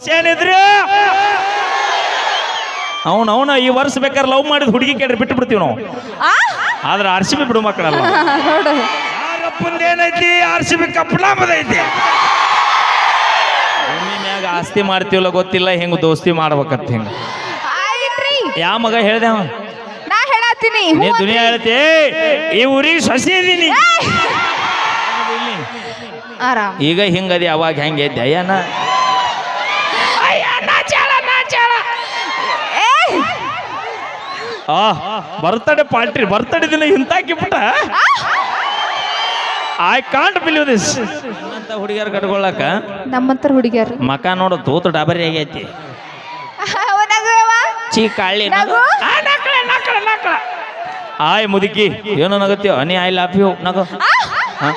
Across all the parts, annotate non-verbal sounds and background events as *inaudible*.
ಏನಿದ್ರು ಅವನು ಅವನ ಈ ವರ್ಷ ಬೇಕಾದ್ರೆ ಲವ್ ಮಾಡಿದ ಹುಡುಗಿ ಕೇಳ್ರಿ ಬಿಟ್ಟು ಬಿಡ್ತೀವಿ ನಾವು. ಆ? ಆದ್ರೆ ಆರ್ ಸಿ ಬಿ ಬಿಡು ಮಕ್ಕಳಲ್ಲ. *laughs* ನೋಡು. ಯಾರಪ್ಪಂದ ಏನೈತಿ ಆರ್ ಸಿ ಬಿ ಕಪ್ಪಲಾಂಬದೈತಿ ಮ್ಯಾಗ ಆಸ್ತಿ ಮಾಡ್ತೀವಲ್ಲ ಗೊತ್ತಿಲ್ಲ ಹೆಂಗ್ ದೋಸ್ತಿ ಮಾಡ್ಬೇಕಂತ ಹೆಂಗ. ಆಯ್ತ್ರಿ ಯಾ ಮಗ ಹೇಳ್ದೆ ಅವ? ನಾ ಹೇಳತ್ತೀನಿ. ನೀ ದುನಿಯಾ ಹೇಳ್ತಿ ಈ ಊರಿಗೆ ಸೊಸೆ ಇದೀನಿ. ಆರಾಮ್. ಈಗ ಹಿಂಗದಿ ಅವಾಗ ಹೆಂಗೆ ಇದ್ದೆ ಅಯ್ಯನ ಆ ಬರ್ತಡೆ ಪಾರ್ಟಿ ಬರ್ತಡೆ ದಿನ ಇಂತಾಕಿಬಿಟ್ಟ ಐ ಕಾಂಟ್ ಬಿಲೀವ್ ದಿಸ್ ಅಂತ ಹುಡುಗಿಯರ್ ಕಟ್ಕೊಳ್ಳಕ ನಮ್ಮಂತರ ಹುಡುಗಿಯರು. ಮಕ ನೋಡು ತೂತು ಡಾಬರಿ ಆಗೈತಿ. ಚೀ ಕಾಳಿ. ಆಯ್ ಮುದುಕಿ ಏನೋ ನಗತ್ಯೋ? ನೀ ಐ ಲವ್ ಯು ನಗು. ಹಾ?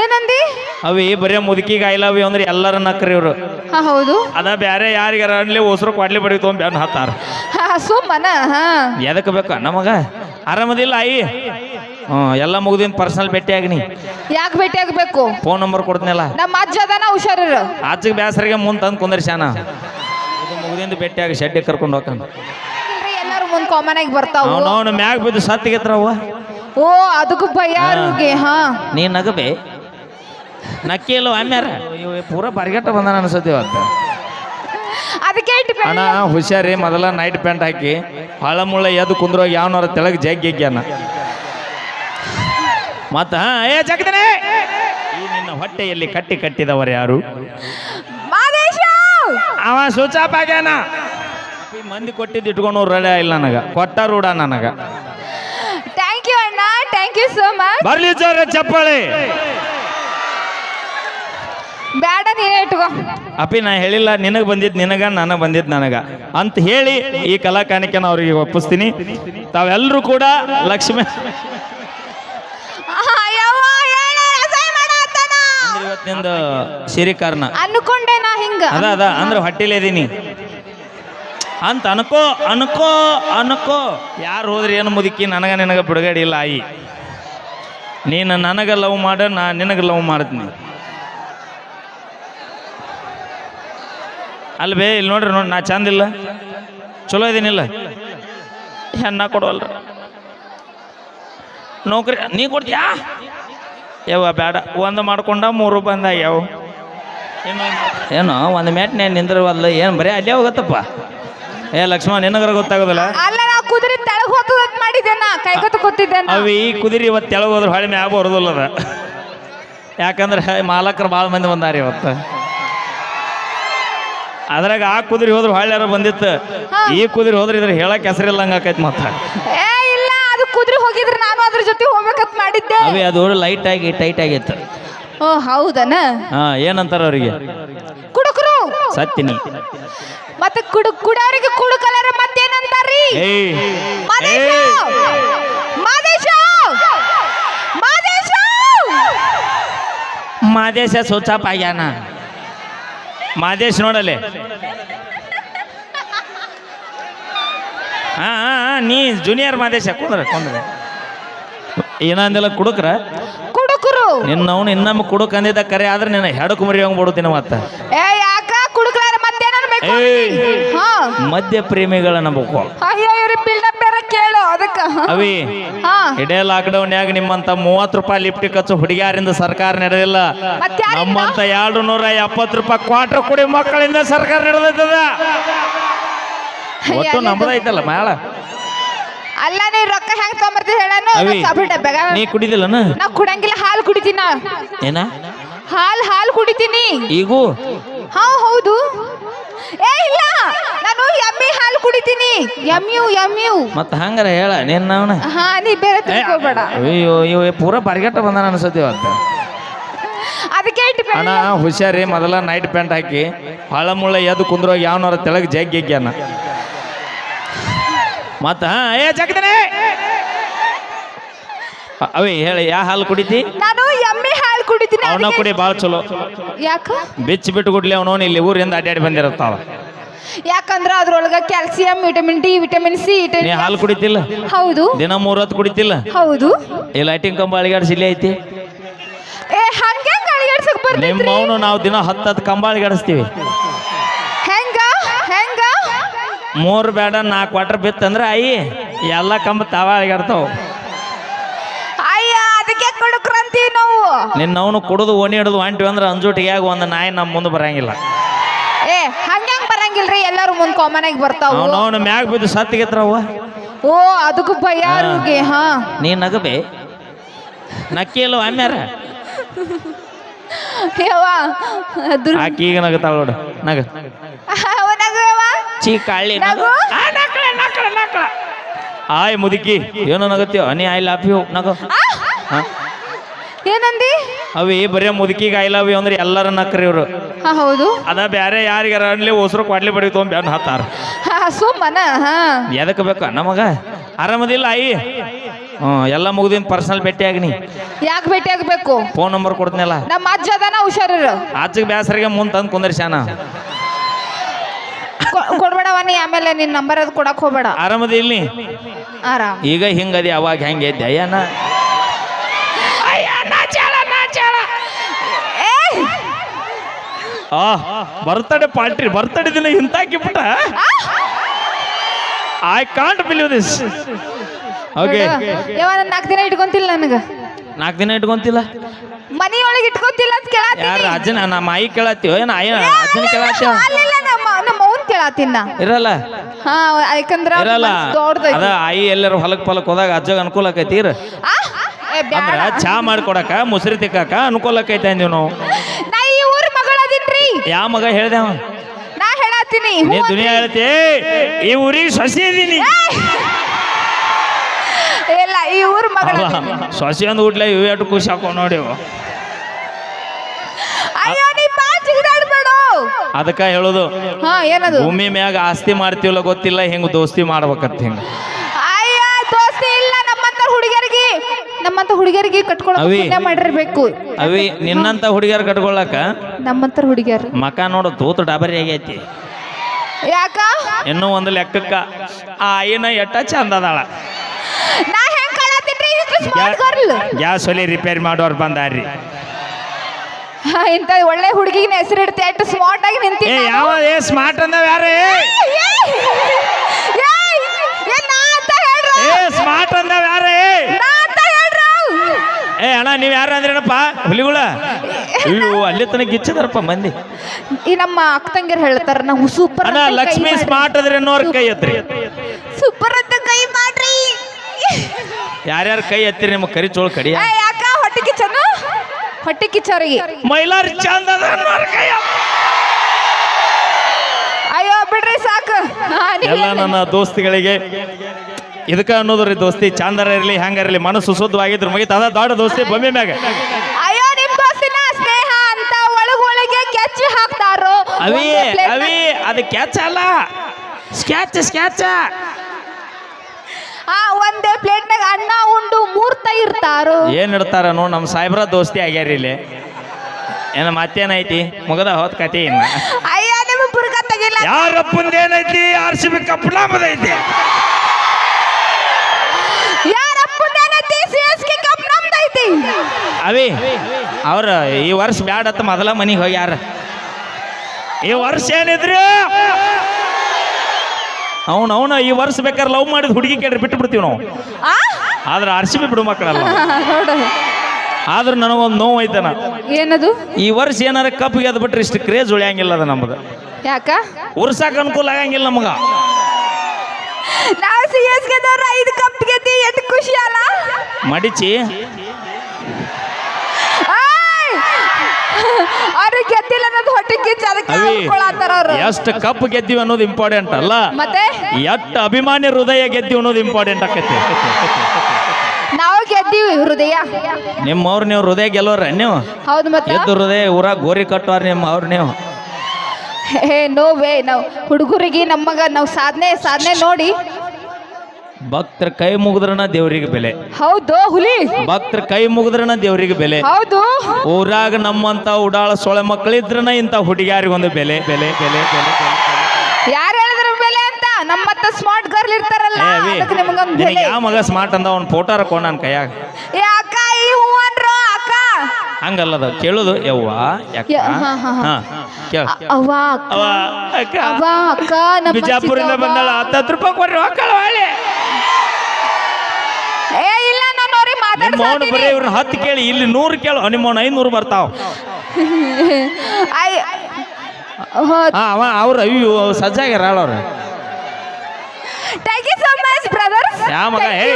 ಏನಂದಿ? ಅವಿ ಬರೀ ಮುದುಕಿಗೆ ಐ ಲವ್ ಯು ಅಂದ್ರೆ ಎಲ್ಲರ ನಕ್ರಿ ಇವರು. ಹಾ ಹೌದು. ಅದ ಬ್ಯಾರೆ ಯಾರಿಗಾರ ಅನ್ಲಿ ಉಸ್ರು ಕೊಡ್ಲಿ ಬಡಿ ಅಂತ ಹತ್ತಾರ. ಸುಮ್ಮನ? ಹಾ. ಎದಕ್ಕೆ ಬೇಕು ನಮಗ? ಆರಾಮದಿಲ್ಲ ಹ್ಞೂ ಎಲ್ಲ ಮುಗ್ದಿನ ಪರ್ಸನಲ್ ಭೇಟಿ ಆಗಿನಿ. ಯಾಕೆ ಭೇಟಿ ಆಗ್ಬೇಕು? ಫೋನ್ ನಂಬರ್ ಕೊಡ್ತೀನಲ್ಲ. ನಮ್ಮ ಅಜ್ಜ ಅದಾನ ಹುಷಾರಿರು. ಅಜ್ಜಗೆ ಬ್ಯಾಸರಿಗೆ ಮುಂದೆ ತಂದು ಕುಂದರ್ಸ್ಯಾನ. ಇದು ಮುಗ್ದಿಂದ ಆಗಿ ಶೆಡ್ಡಿ ಕರ್ಕೊಂಡು ಹೋಗ್ತಾನ. ಎಲ್ಲಾರು ಮುಂದ್ ಕಾಮನ್ ಆಗಿ ಬರ್ತಾವು. ಅವನವನು ಮ್ಯಾಗ ಬಿದ್ದು ಸತ್ತಿಗೆತ್ರವ ಓ ಅದಕ್ಕೂ ಭಯ ಅವ್ರಿಗೆ ಹಾ. ನೀ ನಗಬೆ. ನಕ್ಕಿ ಇಲ್ಲ ಆಮ್ಯಾರ? ಇವ್ ಪೂರ ಪರಿಗೆಟ್ಟ ಬಂದಾನ ಅನ್ಸತಿ ಇವತ್ತು. ಅದಕ್ಕೆ ಅಣ್ಣ ಹುಷಾರಿ ಮೊದಲ ನೈಟ್ ಪ್ಯಾಂಟ್ ಹಾಕಿ. ಹಳ ಮುಳ್ಳ ಎದ್ದು ಕುಂದ್ರೋ ಯಾವನಾರ ತೆಳಗ್ ಜಗ್ಗಿಗ್ಯಾನ ಮತ್ತ ಹಾ, ಏ ಜಗದನೆ ಈ ನಿನ್ನ ಹೊಟ್ಟೆಯಲ್ಲಿ ಕಟ್ಟಿ ಕಟ್ಟಿದವರು ಯಾರು? ಅವ ಸೂಚಾಪ್ ಆಗ್ಯಾನ. ಈ ಮಂದಿ ಕೊಟ್ಟಿದ್ದು ಇಟ್ಕೊಂಡು ರೆಡಿ ಇಲ್ಲ ನನಗ. ಕೊಟ್ಟ ರೂಢ ನನಗ. ಥ್ಯಾಂಕ್ ಯು ಅಣ್ಣ ಥ್ಯಾಂಕ್ ಯು ಸೋ ಮಚ್ ಬರ್ಲಿ ಜೋರ ಚಪ್ಪಾಳೆ. ಬೇಡ ನೀನೇ ಇಟ್ಕೋ. ಅಪ್ಪಿ ನಾ ಹೇಳಿಲ್ಲ ನಿನಗೆ ಬಂದಿದ್ ನಿನಗ ನನಗೆ ಬಂದಿದ್ ನನಗ. ಅಂತ ಹೇಳಿ ಈ ಕಲಾಕಾನಿಕೆ ಅವ್ರಿಗೆ ಒಪ್ಪಿಸ್ತೀನಿ. ತಾವೆಲ್ಲರೂ ಕೂಡ ಲಕ್ಷ್ಮಿ. ಅಂದ್ರೆ ಇವತ್ತಿಂದ ಅನ್ಕೊಂಡೆ ನಾ ಹಿಂಗ. ಅದ ಅದ ಅಂದ್ರೆ ಹೊಟ್ಟಿಲೇದೀನಿ ಅಂತ ಅನ್ಕೋ ಅನ್ಕೋ ಅನ್ಕೋ. ಯಾರು ಹೋದ್ರೆ ಏನು ಮುದುಕಿ ನನಗ ನಿನಗ ಬಿಡುಗಡೆ ಇಲ್ಲ ಆಯಿ. ನೀನು ನನಗೆ ಲವ್ ಮಾಡ ನಾ ನಿನಗೆ ಲವ್ ಮಾಡ್ತೀನಿ. ಅಲ್ಲ ಬೇ ಇಲ್ಲಿ ನೋಡ್ರಿ ನೋಡಿ ನಾ ಚಂದಿಲ್ಲ ಚಲೋ ಇದೀನಿಲ್ಲ. ಹೆಣ್ಣ ಕೊಡೋಲ್ರ ನೌಕರಿ ನೀ ಕೊಡ್ತೀಯಾ? ಯಾವ ಬೇಡ ಒಂದು ಮಾಡ್ಕೊಂಡ ಮೂರು ಬಂದ ಯಾವ ಏನೋ ಒಂದು ಮ್ಯಾಟ್ನೆ ನಿಂದ್ರವಲ್ಲ ಏನು ಬರೀ ಅಲ್ಲೇ ಹೋಗತ್ತಪ್ಪ? ಏ ಲಕ್ಷ್ಮಣ ನಿನಗರ ಗೊತ್ತಾಗೋದಿಲ್ಲ? ಅಲ್ಲ ನಾ ಕುದುರೆ ತೆಳಗ ಹೋಗ್ತದ ಅಂತ ಮಾಡಿದ್ದೆ ನಾ. ಕೈಗೊತ್ತ ಕೂತಿದ್ದೆ ನಾ. ಅವು ಈ ಕುದುರೆ ಇವತ್ತು ತೆಳಗ ಹೋದ್ರೆ ಹೊಳೆ ಮ್ಯಾಗ ಬರೋದಿಲ್ಲ ಅದ. ಯಾಕಂದ್ರೆ ಮಾಲಕರು ಭಾಳ ಮಂದಿ ಬಂದಾರಿ ಇವತ್ತು. ಅದ್ರಾಗ ಆ ಕುದುರೆ ಹೋದ್ರೆ ಹೊಳ್ಳ್ಯಾರ ಬಂದಿತ್ತು. ಈ ಕುದುರೆ ಹೋದ್ರೆ ಇದ್ರ ಹೇಳಕ್ ಹೆಸರಿಲ್ಲಂಗ ಆಕೈತಿ ಮತ್ತ. ಏ ಇಲ್ಲ ಅದು ಕುದುರೆ ಹೋಗಿದ್ರೆ ನಾನು ಅದ್ರ ಜೊತೆ ಹೋಗ್ಬೇಕಂತ ಮಾಡಿದ್ದೆ. ಅವೇ ಅದು ಲೈಟ್ ಆಗಿ ಟೈಟ್ ಆಗಿತ್ತು. ಓ ಹೌದನ? ಹಾ ಏನಂತಾರ ಅವರಿಗೆ? ಕುಡುಕರು. ಸತ್ತಿನಿ. ಮತ್ತೆ ಕುಡು ಕುಡಾರಿಗೆ ಕುಡುಕಲರ ಮತ್ತೇನಂತಾರ್ರಿ? ಏಯ್. ಮಾದೇಶ! ಮಾದೇಶ! ಮಾದೇಶ! ಮಾದೇಶ ಸ್ವಚ್ಛಪ್ಪ ಆಗ್ಯಾನ ಮಾದೇಶ್ ನೋಡಲೆ ಹಾ ಹಾ ಹಾ, ನೀ ಜೂನಿಯರ್ ಮಾದೇಶ ಕುಂದ್ರ ಕುಂದ್ರ. ಏನಂದಿಲ್ಲ ಕುಡುಕ್ರ? ಕುಡುಕರು. ನಿನ್ನ ಅವನು ಇನ್ನೊಮ್ಮೆ ಕುಡುಕ್ ಅಂದಿದ್ದ ಕರೆ ಆದ್ರೆ ನಿನ್ನ ಹೆಡಕ್ ಮರಿ ಹಂಗ್ ಬಿಡುತ್ತೀನಿ ಮತ್ತ. ಏ ಯಾಕ ಕುಡುಕಲರ ಹಾ. ಮದ್ಯ ಪ್ರೇಮಿಗಳ ನಂಬಕು ಅಯ್ಯೋ ಇವ್ರ ಬಿಲ್ಡಪ್ ಕೇಳು ಅದಕ್ಕ. ಅವಿ ಹಾ. ಇಡೇ ಲಾಕ್ಡೌನ್ಯಾಗ ನಿಮ್ಮಂತ ಮೂವತ್ತು ರೂಪಾಯಿ ಲಿಫ್ಟ್ ಕಚ್ಚು ಹುಡುಗಿಯಾರಿಂದ ಸರ್ಕಾರ ನಡೆದಿಲ್ಲ. ಮತ್ತೆ ಯಾರಿಂದ? ನಮ್ಮಂತ ಎರಡು ನೂರ ಎಪ್ಪತ್ತು ರೂಪಾಯಿ ಕ್ವಾರ್ಟರ್ ಕುಡಿ ಮಕ್ಕಳಿಂದ ಸರ್ಕಾರ ನಡೆದೈತದ? ಒಟ್ಟು ಯಾರ್ಯಾರ್ದು? ನಮ್ದೈತಲ್ಲ ಮೇಳ? ಅಲ್ಲ ನೀ ರೊಕ್ಕ ಹೆಂಗ್ ತಗೊಂಬರ್ತಿ ಹೇಳಾನು ಅವಿ ಸಬ್ರಿ ನೀ ಕುಡಿದಿಲ್ಲನ ನಾ ಕುಡಂಗಿಲ್ಲ ಹಾಲು ಕುಡಿತೀನಿ. ಏನ? ಹಾಲ್ ಹಾಲ್ ಕುಡಿತೀನಿ. ಈಗೂ? ಹಾ ಹೌದು. ಏ ಇಲ್ಲ. ನಾನು ಎಮ್ಮಿ ಹಾಲು ಕುಡಿತೀನಿ. ಎಮ್ಯು ಎಮ್ಯು ಮತ್ತ ಹಂಗಾರ ಹೇಳ ನೀನ್ ನಾವನ? ಹಾ ನೀ ಬೇರೆ ತಿಳ್ಕೊಬೇಡ. ಅಯ್ಯೋ ಇವ ಪೂರ ಪರಿಗೆಟ್ಟ ಬಂದಾನ ಅನ್ಸತಿ ಇವತ್ತು. ಅದಕ್ಕೆ ಅಣ್ಣ ಹುಷಾರಿ ಮೊದಲ ನೈಟ್ ಪ್ಯಾಂಟ್ ಹಾಕಿ ಹಳ ಮುಳ್ಳ ಎದ್ದು ಕುಂದ್ರೋ ಯಾವನಾರ ತೆಳಗ್ ಜಗ್ಗಿ ಮತ್ತ ಹಾ ಏ ಜಗದನೆ ಅವಿ ಹೇಳಿ ಯಾ ಹಾಲು ಕುಡಿತಿ? ನಾನು ಎಮ್ಮೆ ಹಾಲು ಕುಡಿತೀನಿ ಅವನ ಅದಕ್ಕೆ- ಕುಡಿ ಭಾಳ ಚಲೋ. ಯಾಕ? ಬಿಚ್ಚಿ ಬಿಟ್ಟು ಕುಡ್ಲಿ ಅವನವನು ಇಲ್ಲಿ ಊರಿಂದ ಅಡ್ಡಾಡಿ ಬಂದಿರತ್ತಾವ ಯಾಕಂದ್ರ ಅದ್ರೊಳಗ calcium vitamin D vitamin C ನೀ ಹಾಲು ಕುಡಿತಿಲ್ಲ? ಹೌದು. ದಿನ ಮೂರು ಹೊತ್ತು ಕುಡಿತಿಲ್ಲ? ಹೌದು. ಈ ಲೈಟಿಂಗ್ ಕಂಬ ಇಲ್ಲಿ ಐತಿ? ಏ ಹಂಗೆ ಅಳಿಗಾಡ್ಸಕ್ ನಿಮ್ಮ ಬರ್ತೈತ್ರಿ ಅವನು ನಾವು ದಿನ ಹತ್ತು ಹತ್ತು ಕಂಬ ಅಳಿಗಾಡಿಸ್ತೀವಿ. ಮೂರು ಬೇಡ ನಾಲ್ಕು ವಾಟರ್ ಬಿತ್ತಂದ್ರೆ ಅಯ್ಯಿ ಎಲ್ಲ ಕಂಬ ತಾವ ಅಳಿಗಾಡ್ತಾವ. ಅದಕ್ಕೆ ಕೊಡುಕ್ರ ಅಂತೀವಿ ನಾವು? ನಿನ್ನ ಅವನು ಕುಡಿದು ಓಣಿ ಹಿಡಿದು ಹೊಂಟಿವಿ ಅಂದ್ರೆ ಅಂಜುಟಿಗೆ ಒಂದು ನಾಯಿ ನಮ್ಮ ಮುಂದೆ ಬರಂಗಿಲ್ಲ. ಏ ಹಂಗ್ಯಾಂಗ್ ಬರಂಗಿಲ್ರಿ? ಎಲ್ಲರೂ ಮುಂದೆ ಕಾಮನ್ ಆಗಿ ಬರ್ತಾವ. ಅವನು ಅವನು ಮ್ಯಾಗ ಬಿದ್ದು ಸತ್ತಿಗೆತ್ರವ ಓ ಅದಕ್ಕೆ ಭಯ ಅವ್ರಿಗೆ ಹಾ. ನೀ ನಗಬೆ. ನಕ್ಕಿ ಇಲ್ಲ ಆಮ್ಯಾರ ಯವ್ವ ದುರ್ ಆಕಿ ಈಗ ನಗತಾಳ ನೋಡು ನಗ. ಅವ ಯವ್ವ? ಚೀ ಕಾಳಿ ನಗು. ಆ, ನಕ್ಳ, ನಕ್ಳ, ನಕ್ಳ. ಆಯ್ ಮುದುಕಿ ಏನೋ ನಗತ್ತೀವ ನೀ ಐ ಲವ್ ಯು ನಗ? ಹಾ. ಏನಂದಿ? ಅವಿ ಬರೀ ಮುದುಕಿಗೆ ಐ ಲವ್ ಯು ಅಂದ್ರೆ ಎಲ್ಲರ ನಕ್ರಿ ಇವರು. ಹಾ ಹೌದು. ಅದ ಬ್ಯಾರೆ ಯಾರಿಗಾರ ಅನ್ಲಿ ಉಸರು ಕೊಡ್ಲಿ ಬಡಿ ತೊಗೊಂಡ್ ಬ್ಯಾನ್ ಹತ್ತಾರ. ಹಾ ಸುಮ್ಮನ ಹಾ. ಎದಕ್ಕೆ ಬೇಕು ನಮಗ? ಆರಾಮದಿಲ್ಲ ಹ್ಞೂ ಎಲ್ಲ ಮುಗ್ದಿನ ಪರ್ಸನಲ್ ಭೇಟಿ ಆಗ್ನಿ. ಯಾಕೆ ಭೇಟಿ ಆಗ್ಬೇಕು? ಫೋನ್ ನಂಬರ್ ಕೊಡ್ತೀನಲ್ಲ. ನಮ್ಮ ಅಜ್ಜ ಅದಾನ ಹುಷಾರಿರು. ಆಚೆಗೆ ಬ್ಯಾಸರಿಗೆ ಮುಂದೆ ತಂದು ಕುಂದರ್ಸ್ಯಾನ. ಕೊ- ಕೊಡ್ಬೇಡವ ನೀ ಆಮೇಲೆ ನಿನ್ನ ನಂಬರ್ ಅದು ಕೊಡಕ್ ಹೋಗ್ಬೇಡ. ಆರಾಮದಿಲ್ಲ ಇಲ್ಲಿ ಆರಾಮ್. ಈಗ ಹಿಂಗದಿ ಅವಾಗ ಹೆಂಗೆ ಇದ್ದೆ ಆ ಬರ್ತಡೆ ಪಾರ್ಟಿ ಬರ್ತಡೆ ದಿನ ಇಂತಾಕಿಬಿಟ್ಟ? I can't believe this okay ಯಾವ ನಾಲ್ಕು ದಿನ ಇಟ್ಕೊಂತಿಲ್ಲ ನನಗ. ನಾಲ್ಕು ದಿನ ಇಟ್ಕೊಂತಿಲ್ಲ? ಮನೆಯೊಳಗೆ ಇಟ್ಕೊಂತಿಲ್ಲ ಅಂತ ಕೇಳಾತಿ ಯಾರು ಅಜ್ಜನ ನಮ್ಮ ಆಯಿ? ಕೇಳತ್ತೀವೋ ಏನ ಅಯ್ಯ ಅಜ್ಜನ ಅಲ್ಲಿಲ್ಲ ನಮ್ಮ ನಮ್ಮ ಅವ್ನ್ ಕೇಳತ್ತೀನಿ ನಾ ಇರಲ್ಲ. ಹಾ ಯಾಕಂದ್ರ ಇರಲ್ಲ. ಅದ ಆಯಿ ಎಲ್ಲರ ಹೊಲಕ್ ಪಲಕ್ ಹೋದಾಗ ಅಜ್ಜಗ ಅನುಕೂಲ ಆಕೈತಿ ಇರ. ಚಾ ಮಾಡ್ಕೊಡಕ ಮುಸ್ರಿ ತಿಕ್ಕಾಕ ಅನುಕೂಲ ಆಕೈತೆ ಅಂದೀವಿ ನಾವು ನಾ ಈ ಊರ್ ಮಗಳದಿನ್ರಿ ಯಾವ ಮಗ ಹೇಳ್ದೆ ಅವ? ನಾ ಹೇಳತ್ತೀನಿ ನೀ ಹ್ಞೂ ದುನಿಯಾ ಹೇಳ್ತಿ ಈ ಊರಿಗೆ ಸೊಸಿ ಇದೀನಿ. ಇಲ್ಲ ಈ ಊರ್ ಮಗಳ ಸೊಸಿ ಒಂದು ಊಟ್ಲೆ ಇವು ಎಷ್ಟು ಖುಷಿ ಹಾಕೋ ನೋಡಿ. ಅಯ್ಯೋ ನೀ ಬಾ ಜಿಗಿದಾಡ್ಬೇಡ ಅದಕ್ಕ ಹೇಳೋದು ಹಾ ಏನದು? ಭೂಮಿ ಮ್ಯಾಗ ಆಸ್ತಿ ಮಾಡ್ತೀವಲ್ಲ ಗೊತ್ತಿಲ್ಲ ಹಿಂಗ ದೋಸ್ತಿ ಮಾಡ್ಬೇಕಂತ ಹಿಂಗ. ನಮ್ಮಂತ ಹುಡುಗಿಯರಿಗೆ ಅವಿ. ಪುಣ್ಯ ಮಾಡಿರ್ಬೇಕು. ಅವಿ ನಿನ್ನಂತ ಹುಡುಗಿಯರ್ ಕಟ್ಕೊಳ್ಳಾಕ ನಮ್ಮಂತ ಹುಡುಗಿಯರು. ಮಕ ನೋಡು ತೂತು ಡಾಬರಿ ಆಗೈತಿ. ಯಾಕ? ಇನ್ನೂ ಒಂದು ಲೆಕ್ಕಕ್ಕ ಆ ಆಯಿನ ಎಟ್ಟ ಚಂದ ಅದಾಳ. ನಾ ಹೆಂಗ್ ಕಾಣತ್ತೀನ್ರಿ? ಇಷ್ಟು ಸ್ಮಾರ್ಟ್ ಗರ್ಲ್ ಗ್ಯಾಸ್ ಒಲಿ ರಿಪೇರಿ ಮಾಡೋರು ಬಂದಾರ್ರಿ. ಇಂತ ಒಳ್ಳೆ ಹುಡುಗಿನ ಹೆಸರಿಡ್ತಿ ಅಷ್ಟು ಸ್ಮಾರ್ಟ್ ಆಗಿ ಏ ನಿಂತೀನಿ ಯಾವ ಏ ಸ್ಮಾರ್ಟ್ ಅಂದವ ಯಾರೇ! ಏ, ಸ್ಮಾರ್ಟ್ ಅಂದವ ಯಾರೇ. ಏ ಅಣ್ಣ ನೀವ್ ಯಾರ ಅಂದ್ರೇನಪ್ಪ? ಹುಲಿಗಳ? ಅಯ್ಯೋ ಅಲ್ಲಿ ತನಕ ಗಿಚ್ಚದಾರಪ್ಪ ಮಂದಿ. ಈ ನಮ್ಮ ಅಕ್ಕ ತಂಗಿರ್ ಹೇಳ್ತಾರ ನಾವು ಸೂಪರ್ ಅಣ್ಣ ಲಕ್ಷ್ಮಿ ಸ್ಮಾರ್ಟ್ ಅದ್ರಿ ಅನ್ನೋರ್ ಕೈ ಎತ್ರಿ. ಸೂಪರ್ ಅಂತ ಕೈ ಮಾಡ್ರಿ. ಯಾರ್ಯಾರ ಕೈ ಎತ್ತಿರಿ ನಿಮ್ಮ ಕರಿ ಚೋಳ ಕಡಿ. ಏ, ಯಾಕ? ಹೊಟ್ಟೆ ಕಿಚನ ಹೊಟ್ಟೆ ಕಿಚ್ಚವ್ರಿಗೆ ಮೈಲಾರ್ ಚಂದ ಅದ ಅನ್ನೋರ್ ಕೈ. ಅಯ್ಯೋ ಬಿಡ್ರಿ ಸಾಕು. ಹಾ, ನೀವ್ ಎಲ್ಲ. ನನ್ನ ದೋಸ್ತಿಗಳಿಗೆ ಇದಕ್ಕ ರೀ ದೋಸ್ತಿ ಚಂದರ ಇರಲಿ ಹ್ಯಾಂಗ ಇರಲಿ ಮನಸ್ಸು ಶುದ್ಧವಾಗಿದ್ರು ಮುಗಿತ. ಅದ ದೊಡ್ಡ ದೋಸ್ತಿ ಬೊಮ್ಮೆ ಮ್ಯಾಗ. ಅಯ್ಯೋ ನಿಮ್ ದೋಸ್ತಿನ ಸ್ನೇಹ ಅಂತ ಒಳಗೊಳಗೆ ಕೆಚ್ಚಿ ಹಾಕ್ತಾರೋ? ಅವಿ ಅವಿ ಅದು ಕ್ಯಾಚ್ ಅಲ್ಲ. ಸ್ಕ್ಯಾಚ್ ಸ್ಕ್ಯಾಚ್ ಆ ಒಂದೇ ಪ್ಲೇಟ್ನಾಗ ಅನ್ನ ಉಂಡು ಮೂರ್ತ ಇರ್ತಾರೋ? ಏನ್ ಇಡ್ತಾರ ನೋಡ್ ನಮ್ಮ ಸಾಹೇಬ್ರ ದೋಸ್ತಿ ಆಗ್ಯಾರ ಇಲ್ಲಿ. ಏನ ಮತ್ತೇನೈತಿ ಮುಗದ ಹೋದ್ ಕತೆ ಇನ್ನ. ಅಯ್ಯ ನಿಮ್ ಬುರ್ಗ ತೆಗಿಲ್ಲ ಯಾರಪ್ಪಂದೇನೈತಿ? ಆರ್ ಸಿ ಬಿ ಕಪ್ಪಲಾಮದೈತಿ ಯಾರಪ್ಪನೇನೈತಿ ಸಿ ಎಸ್ ಕೆ ಕಪ್ ನಮ್ದೈತಿ ಅವಿ ಅವ್ರ ಈ ವರ್ಷ ಬ್ಯಾಡತ್ತ ಮೊದಲ ಮನಿಗೆ ಹೋಗ್ಯಾರ. ಈ ವರ್ಷ ಏನಿದ್ರಿ? ಅವನು ಅವನ ಈ ವರ್ಷ ಬೇಕಾದ್ರೆ ಲವ್ ಮಾಡಿದ ಹುಡುಗಿ ಕೇಳ್ರಿ ಬಿಟ್ಟು ಬಿಡ್ತೀವಿ ನಾವು. ಆದ್ರೆ ಅರ್ಶಿ ಬಿಡು ಮಕ್ಕಳಲ್ಲ. *laughs* ಆದ್ರೆ ನನಗೊಂದು ನೋವು ಐತನ. ಏನದು? ಈ ವರ್ಷ ಏನಾರ ಕಪ್ ಗೆದ್ದು ಬಿಟ್ರೆ ಇಷ್ಟು ಕ್ರೇಜ್ ಉಳಿಯಂಗಿಲ್ಲ ಅದ ನಮ್ದು. ಯಾಕ? ಉರ್ಸಾಕ ಅನುಕೂಲ ಆಗಂಗಿಲ್ಲ ನಮಗ. ನಾವು ಸಿ ಎಸ್ಗೆ ಐದು ಕಪ್ ಗೆದ್ದಿ ಎಷ್ಟು ಖುಷಿ ಅಲ್ಲ? ಮಡಿಚಿ ಆಯ್! *laughs* ಅವ್ರಿಗೆ ಗೆದ್ದಿಲ್ಲ ಅನ್ನೋದು ಹೊಟ್ಟೆ ಕಿಚ್ಚ ಅದಕ್ಕೆ ಅವಿ ಅನ್ಕೊಳತ್ತಾರ ಅವ್ರು. ಎಷ್ಟು ಕಪ್ ಗೆದ್ದೀವಿ ಅನ್ನೋದು ಇಂಪಾರ್ಟೆಂಟ್ ಅಲ್ಲ? ಮತ್ತೆ? ಎಷ್ಟು ಅಭಿಮಾನಿ ಹೃದಯ ಗೆದ್ದೀವಿ ಅನ್ನೋದು ಇಂಪಾರ್ಟೆಂಟ್ ಆಕೈತಿ. ನಾವು ಗೆದ್ದೀವಿ ಹೃದಯ. ನಿಮ್ಮವ್ರು ನೀವು ಹೃದಯ ಗೆಲ್ಲೋರ ನೀವು? ಹೌದು ಮತ್ತೆ? ಎದ್ದು ಹೃದಯ ಊರಾಗ ಗೋರಿ ಕಟ್ಟೋರ್ ನಿಮ್ಮ ಅವ್ರು ನೀವು? ಹೇ ನೋ ವೇ ನಾವು ಹುಡುಗರಿಗೆ ನಮ್ಮಗ ನಾವು ಸಾಧನೆ ಸಾಧನೆ ನೋಡಿ ಭಕ್ತರ ಕೈ ಮುಗಿದ್ರನ ದೇವ್ರಿಗೆ ಬೆಲೆ. ಹೌದು ಹುಲಿ. ಭಕ್ತರ ಕೈ ಮುಗಿದ್ರನ ದೇವ್ರಿಗೆ ಬೆಲೆ. ಹೌದು. ಊರಾಗ ನಮ್ಮಂತ ಉಡಾಳ ಸೊಳೆ ಮಕ್ಕಳಿದ್ರನ ಇಂತ ಹುಡುಗಿಯಾರಿಗೊಂದು ಬೆಲೆ ಬೆಲೆ ಬೆಲೆ ಬೆಲೆ ಯಾರು ಹೇಳಿದ್ರು ಬೆಲೆ ಅಂತ? ನಮ್ಮತ್ತ ಸ್ಮಾರ್ಟ್ ಗರ್ಲ್ ಇರ್ತಾರಲ್ಲ ಏ ಅವಿ ಅದಕ್ಕೆ ನಿಮ್ಗೊಂದು ನಿನಗೆ ಯಾವ ಮಗ ಸ್ಮಾರ್ಟ್ ಅಂದ ಅವ್ನ ಫೋಟೋ ಹಾಕೊಂಡ್ ನನ್ನ ಕೈಯಾಗ? ಏ ಅಕ್ಕ ಈ ಹೂ ಅಕ್ಕ. ಹಂಗಲ್ಲದ ಕೇಳುದು ಯವ್ವ ಯಾಕ ಯ- ಹಾ, ಹಾ, ಹಾ. ಹಾ ಕೇಳ. ಅವ್ವ ಅಕ್ಕ. ಅವ ಅಕ್ಕ. ಅವ್ವ ಅಕ್ಕ ನಮ್ಮ ಬಿಜಾಪುರಿಂದ. ಬಂದಾಳ ಹತ್ತತ್ತು ರೂಪಾಯಿ ಕೊಡ್ರಿ ಹೊಳ್ಳಿ ನಿಮ್ಮ ಅವನು ಬರೀ ಇವ್ರನ್ನ ಹತ್ತು ಕೇಳಿ ಇಲ್ಲಿ ನೂರು ಕೇಳು ನಿಮ್ಮ ಐನೂರು ಬರ್ತಾವ. ಐ ಹೋ- ಹಾ ಅವ ಅವ್ರು ಅಯ್ಯೋ ಸಜ್ಜಾಗ್ಯಾರ ಅವ್ರು. ಥ್ಯಾಂಕ್ ಯು ಮಗ ಏ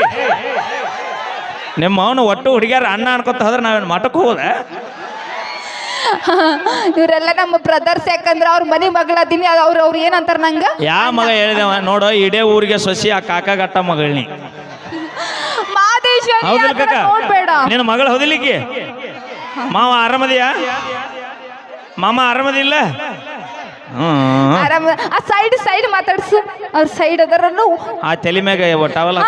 ನಿಮ್ಮ ಅವನು ಒಟ್ಟು ಹುಡುಗಿಯರ ಅಣ್ಣ ಅನ್ಕೊತ ಹೋದ್ರೆ ನಾವೇನು ಮಠಕ್ಕೆ ಹೋದ? ಇವರೆಲ್ಲ ನಮ್ಮ ಬ್ರದರ್ಸ್ ಯಾಕಂದ್ರೆ ಅವ್ರ ಮನೆ ಮಗಳದೀನಿ ಅವ್ರು ಅವ್ರು ಏನಂತಾರ ನಂಗ? ಯಾ ಮಗ ಹೇಳಿದವ ನೋಡು ಇಡೇ ಊರಿಗೆ ಸೊಸಿ ಆ ಕಾಕಾಗಟ್ಟ ಮಗಳನಿ. ಹೌದಿಲ್ಲ ಕಾಕ? ನೋಡ್ಬೇಡ. ನಿನ್ನ ಮಗಳು ಹೊದಲಿಕ್ಕೆ. ಮಾವ ಆರಾಮದಿಯಾ? ಮಾಮ ಆರಾಮದಿಲ್ಲ? ಆರಾಮ ಆ ಸೈಡ್ ಸೈಡ್ ಮಾತಾಡ್ಸು. ಅವ್ರ ಸೈಡ್ ಅದರನ್ನು ಆ ತಲೆ ಮ್ಯಾಗ ಟವಲ್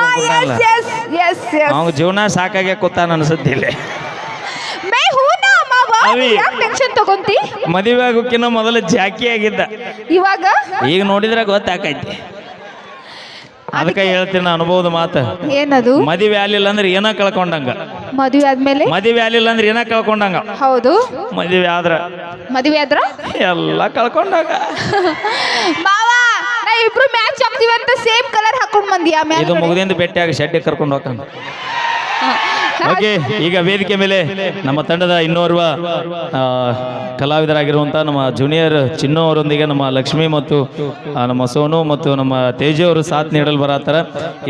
ಅವಾಗ ಜೀವನ ಸಾಕಾಗೆ ಕೂತಾನ ಅನ್ಸುತ್ತಿಲ್ಲ ಮೇ ಹೂನಾ ಮಾವ? ಅವಿ. ಯಾಕೆ ಟೆನ್ಷನ್ ತಗೊಂತಿ? ಮದುವೆ ಆಗೋಕಿನ್ನ ಮೊದಲು ಜಾಕಿ ಆಗಿದ್ದ. ಇವಾಗ? ಈಗ ನೋಡಿದ್ರೆ ಗೊತ್ತಾಕೈತಿ. ಅದಕ್ಕೆ ಹೇಳ್ತೀನಿ ಅನುಭವದ ಮಾತು. ಏನದು? ಮದುವೆ ಆಗ್ಲಿಲ್ಲ ಅಂದ್ರೆ ಏನ ಕಳ್ಕೊಂಡಂಗ? ಮದುವೆ ಆದ್ಮೇಲೆ? ಮದುವೆ ಆಗ್ಲಿಲ್ಲ ಅಂದ್ರೆ ಏನ ಕಳ್ಕೊಂಡಂಗ? ಹೌದು. ಮದುವೆ ಆದ್ರ? ಮದುವೆ ಆದ್ರ? ಎಲ್ಲ ಕಳ್ಕೊಂಡಾಗ. *laughs* ಮಾವ ನಾ ಇಬ್ರು ಮ್ಯಾಚ್ ಆಗ್ತೀವಿ ಅಂತ ಸೇಮ್ ಕಲರ್ ಹಾಕೊಂಡ್ ಬಂದಿಯಾ? ಮ್ಯಾಚ್ ಇದು ಮುಗಿದಿಂದ ಭೇಟಿಯಾಗಿ ಶೆಡ್ಡಿ ಕರ್ಕೊಂಡು ಹೋಗ್ತಾನ. ಓಕೆ, ಈಗ ವೇದಿಕೆ ಮೇಲೆ ನಮ್ಮ ತಂಡದ ಇನ್ನೋರ್ವ ಕಲಾವಿದರಾಗಿರುವಂತಹ ನಮ್ಮ ಜೂನಿಯರ್ ಚಿನ್ನು ಅವರೊಂದಿಗೆ ನಮ್ಮ ಲಕ್ಷ್ಮಿ ಮತ್ತು ನಮ್ಮ ಸೋನು ಮತ್ತು ನಮ್ಮ ತೇಜು ಅವರು ಸಾಥ್ ನೀಡಲು ಬರತ್ತಾರ.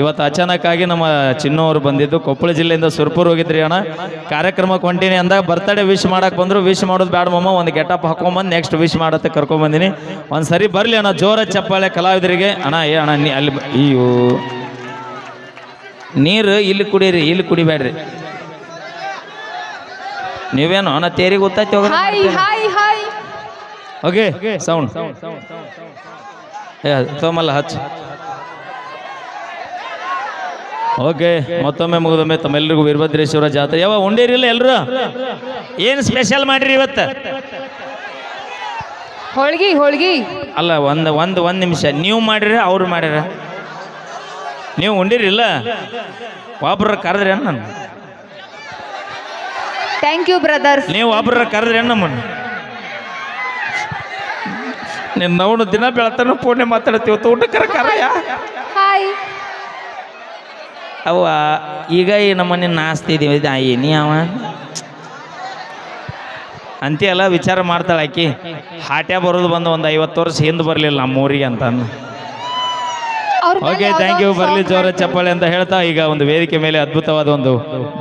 ಇವತ್ತು ಅಚಾನಕ್ ಆಗಿ ನಮ್ಮ ಚಿನ್ನು ಅವರು ಬಂದಿದ್ದು. ಕೊಪ್ಪಳ ಜಿಲ್ಲೆಯಿಂದ ಸುರ್ಪುರ್ ಹೋಗಿದ್ರಿ ಅಣ್ಣ. ಕಾರ್ಯಕ್ರಮಕ್ಕೆ ಹೊಂಟೀನಿ ಅಂದಾಗ ಬರ್ತಡೇ ವಿಶ್ ಮಾಡಕ್ ಬಂದ್ರು. ವಿಶ್ ಮಾಡೋದು ಬ್ಯಾಡ ಮಮ್ಮ ಒಂದು ಗೆಟಪ್ ಹಾಕೊಂಬಂದು ನೆಕ್ಸ್ಟ್ ವಿಶ್ ಮಾಡತ್ತೆ ಕರ್ಕೊಂಬಂದಿನಿ. ಒಂದು ಸರಿ ಬರಲಿ ಅಣ್ಣ ಜೋರ ಚಪ್ಪಾಳೆ ಕಲಾವಿದರಿಗೆ. ಅಣ್ಣ, ಏ ಅಣ್ಣ ಅಲ್ಲಿ ಅಯ್ಯೋ. ನೀರು ಇಲ್ಲಿ ಕುಡೀರಿ ಇಲ್ಲಿ ಕುಡಿಬೇಡ್ರಿ. ನೀವೇನು ನಾ ತೇರಿಗೆ ಗೊತ್ತಾಯ್ತು ಹೋಗ್ರಿ hi hi hi okay sound ಏ ಸೋಮಲ್ಲ ಹಚ್. ಓಕೆ ಮತ್ತೊಮ್ಮೆ ಮುಗಿದೊಮ್ಮೆ ತಮ್ಮೆಲ್ಲರಿಗೂ ವೀರಭದ್ರೇಶ್ವರ ಜಾತ್ರೆ. ಯಾವ ಉಂಡೇರಿಲ್ಲ ಎಲ್ಲರೂ ಏನು ಸ್ಪೆಷಲ್ ಮಾಡಿರಿ ಇವತ್ತು? ಹೋಳ್ಗಿ ಹೋಳ್ಗಿ. ಅಲ್ಲ ಒಂದು ಒಂದು ಒಂದು ನಿಮಿಷ. ನೀವು ಮಾಡಿರ ಅವ್ರು ಮಾಡ್ಯಾರ ನೀವು ಉಂಡಿರಿಲ್ಲ? ಒಬ್ರ ಕರೆದ್ರಿ ನಾನು ಥ್ಯಾಂಕ್ ಯು ಬ್ರದರ್ ನೀವು ಒಬ್ರ ಕರೆದ್ರಿ ನಮ್ಮನ್ನು. ನಿನ್ನ ನೋಡು ದಿನ ಬೆಳತನ ಪುಣ್ಯ ಮಾತಾಡ್ತೀವಿ ಊಟ ಕರೆಯ ಹಾಯ್ ಅವ ಈಗ ಈ ನಮ್ಮನೆ ನಾಸ್ತಿದ್ದೀವಿ ನೀ ಅವ? ಅಂತೆಲ್ಲ ವಿಚಾರ ಮಾಡ್ತಾಳೆ ಆಕಿ. ಹಾಟ್ಯ ಬರೋದು ಬಂದು ಒಂದು ಐವತ್ತು ವರ್ಷ ಹಿಂದೆ ಬರಲಿಲ್ಲ ನಮ್ಮ ಊರಿಗೆ ಅಂತ ಅಂದು ಅವ್ರ ಓಕೆ ಥ್ಯಾಂಕ್ ಯು ಬರ್ಲಿ ಜೋರ ಚಪ್ಪಾಳೆ ಅಂತ ಹೇಳ್ತಾ ಈಗ ಒಂದು ವೇದಿಕೆ ಮೇಲೆ ಅದ್ಭುತವಾದ ಒಂದು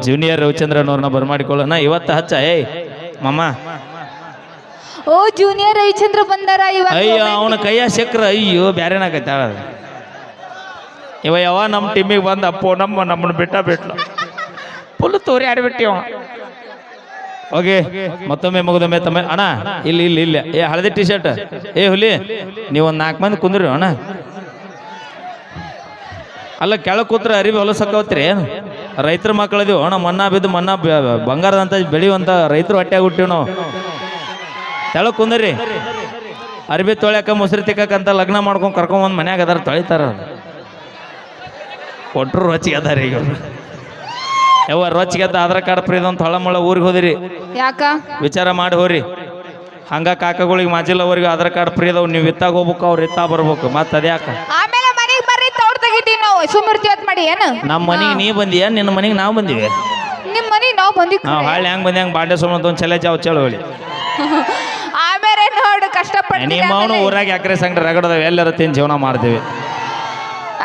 ಜೂನಿಯರ್ ರವಿಚಂದ್ರನ್ ಅವ್ರನ್ನ ಬರಮಾಡಿಕೊಳ್ಳೋಣ. ಇವತ್ತು ಹಚ್ಚ ಏಯ್ ಮಮ್ಮ ಓ ಜೂನಿಯರ್ ರವಿಚಂದ್ರ ಬಂದಾರ ಇವಾಗ ಅಯ್ಯೋ ಅವನ ಕೈಯ ಸಿಕ್ಕ್ರ ಅಯ್ಯೋ ಬ್ಯಾರೇನಾಗೈತೆ ಇವ ಯಾವ ನಮ್ಮ ಟೀಮಿಗೆ ಬಂದ ಅಪ್ಪೋ ನಮ್ಮ ನಮ್ಮನ್ನ ಬಿಟ್ಟ ಬಿಟ್ಲು. ಫುಲ್ ತೋರಿ ಆಡ್ಬಿಟ್ಟಿ ಅವ ಓಕೆ ಮತ್ತೊಮ್ಮೆ ಮುಗಿದೊಮ್ಮೆ ತಮ್ಮ ಅಣ್ಣ ಇಲ್ಲಿ ಇಲ್ಲಿ ಇಲ್ಲ. ಏ ಹಳದಿ ಟಿ ಶರ್ಟ್ ಏ ಹುಲಿ ನೀವು ಒಂದು ನಾಲ್ಕು ಮಂದಿ ಕುಂದ್ರಿ ಅಣ್ಣ. ಅಲ್ಲ ಕೆಳಗೆ ಕೂತ್ರೆ ಅರಿವಿ ಹೊಲಸಕ್ಕವತ್ರಿ ರೈತರ ಮಕ್ಕಳದೀವಿ. ಅಣ್ಣ ಮಣ್ಣಾ ಬಿದ್ದು ಮಣ್ಣ ಬಂಗಾರದಂತ ಬೆಳೆಯುವಂಥ ರೈತರು ಹೊಟ್ಟೆಗೆ ಹುಟ್ಟಿವಿ ನಾವು. ತೆಳ ಕುಂದ್ರಿ. ಅರಿವಿ ತೊಳ್ಯಾಕ ಮುಸ್ರಿ ತಿಕ್ಕಂತ ಲಗ್ನ ಮಾಡ್ಕೊಂಡು ಕರ್ಕೊಂಬಂದು ಮನ್ಯಾಗ ಅದಾರ ತೊಳಿತಾರ. ಕೊಟ್ಟರು ರೊಚ್ಚಿಗೆ ಅದಾರ ಈಗ ಯಾವ ರೊಚ್ಚಿಗೆ ಅದ ಆಧಾರ್ ಕಾರ್ಡ್ ಫ್ರೀ ಅಂತ ಹೊಳಮೊಳ ಊರಿಗೆ ಹೋದಿರಿ. ಯಾಕ? ವಿಚಾರ ಮಾಡಿ ಹೋರಿ. ಹಂಗ ಕಾಕಗಳಿಗೆ ಮಾಜಿಲ್ಲ ಅವ್ರಿಗೆ ಆಧಾರ್ ಕಾರ್ಡ್ ಫ್ರೀ ಅದಾವ. ನೀವು ಇತ್ತಾಗ ಹೋಗ್ಬೇಕು ಅವ್ರು ಇತ್ತಾ ಬರ್ಬೇಕು. ಮತ್ತೆ ಅದ್ಯಾಕ? ಆಮೇಲೆ ಮನೆಗೆ ನಾವು ಸುಮೃತಿ ಅಂತ ಮಾಡಿ ಏನು? ನಮ್ಮ ಮನೆಗೆ ನೀ ಬಂದಿಯಾ? ನಿನ್ನ ಮನೆಗೆ ನಾವು ಬಂದಿವಿ. ನಿಮ್ಮ ಮನೆಗೆ ನಾವು ಬಂದಿ ನಾವು ಹಾಳೆ ಹ್ಯಾಂಗ ಬಂದಿ ಹಂಗೆ ಬಾಂಡೆ ಅಂತ ಒಂದು ಚಲೆ ಚಳು ಹೇಳಿ. ಆಮೇಲೆ ನೋಡು ಕಷ್ಟಪಟ್ಟು ನಿಮ್ಮ ಅವನು ಊರಾಗ ಯಾಕ್ರೆ ಸಂಗಡ ರಗಡದ ಎಲ್ಲರ ತಿಂದು ಜೀವನ ಮಾಡ್ತೀವಿ.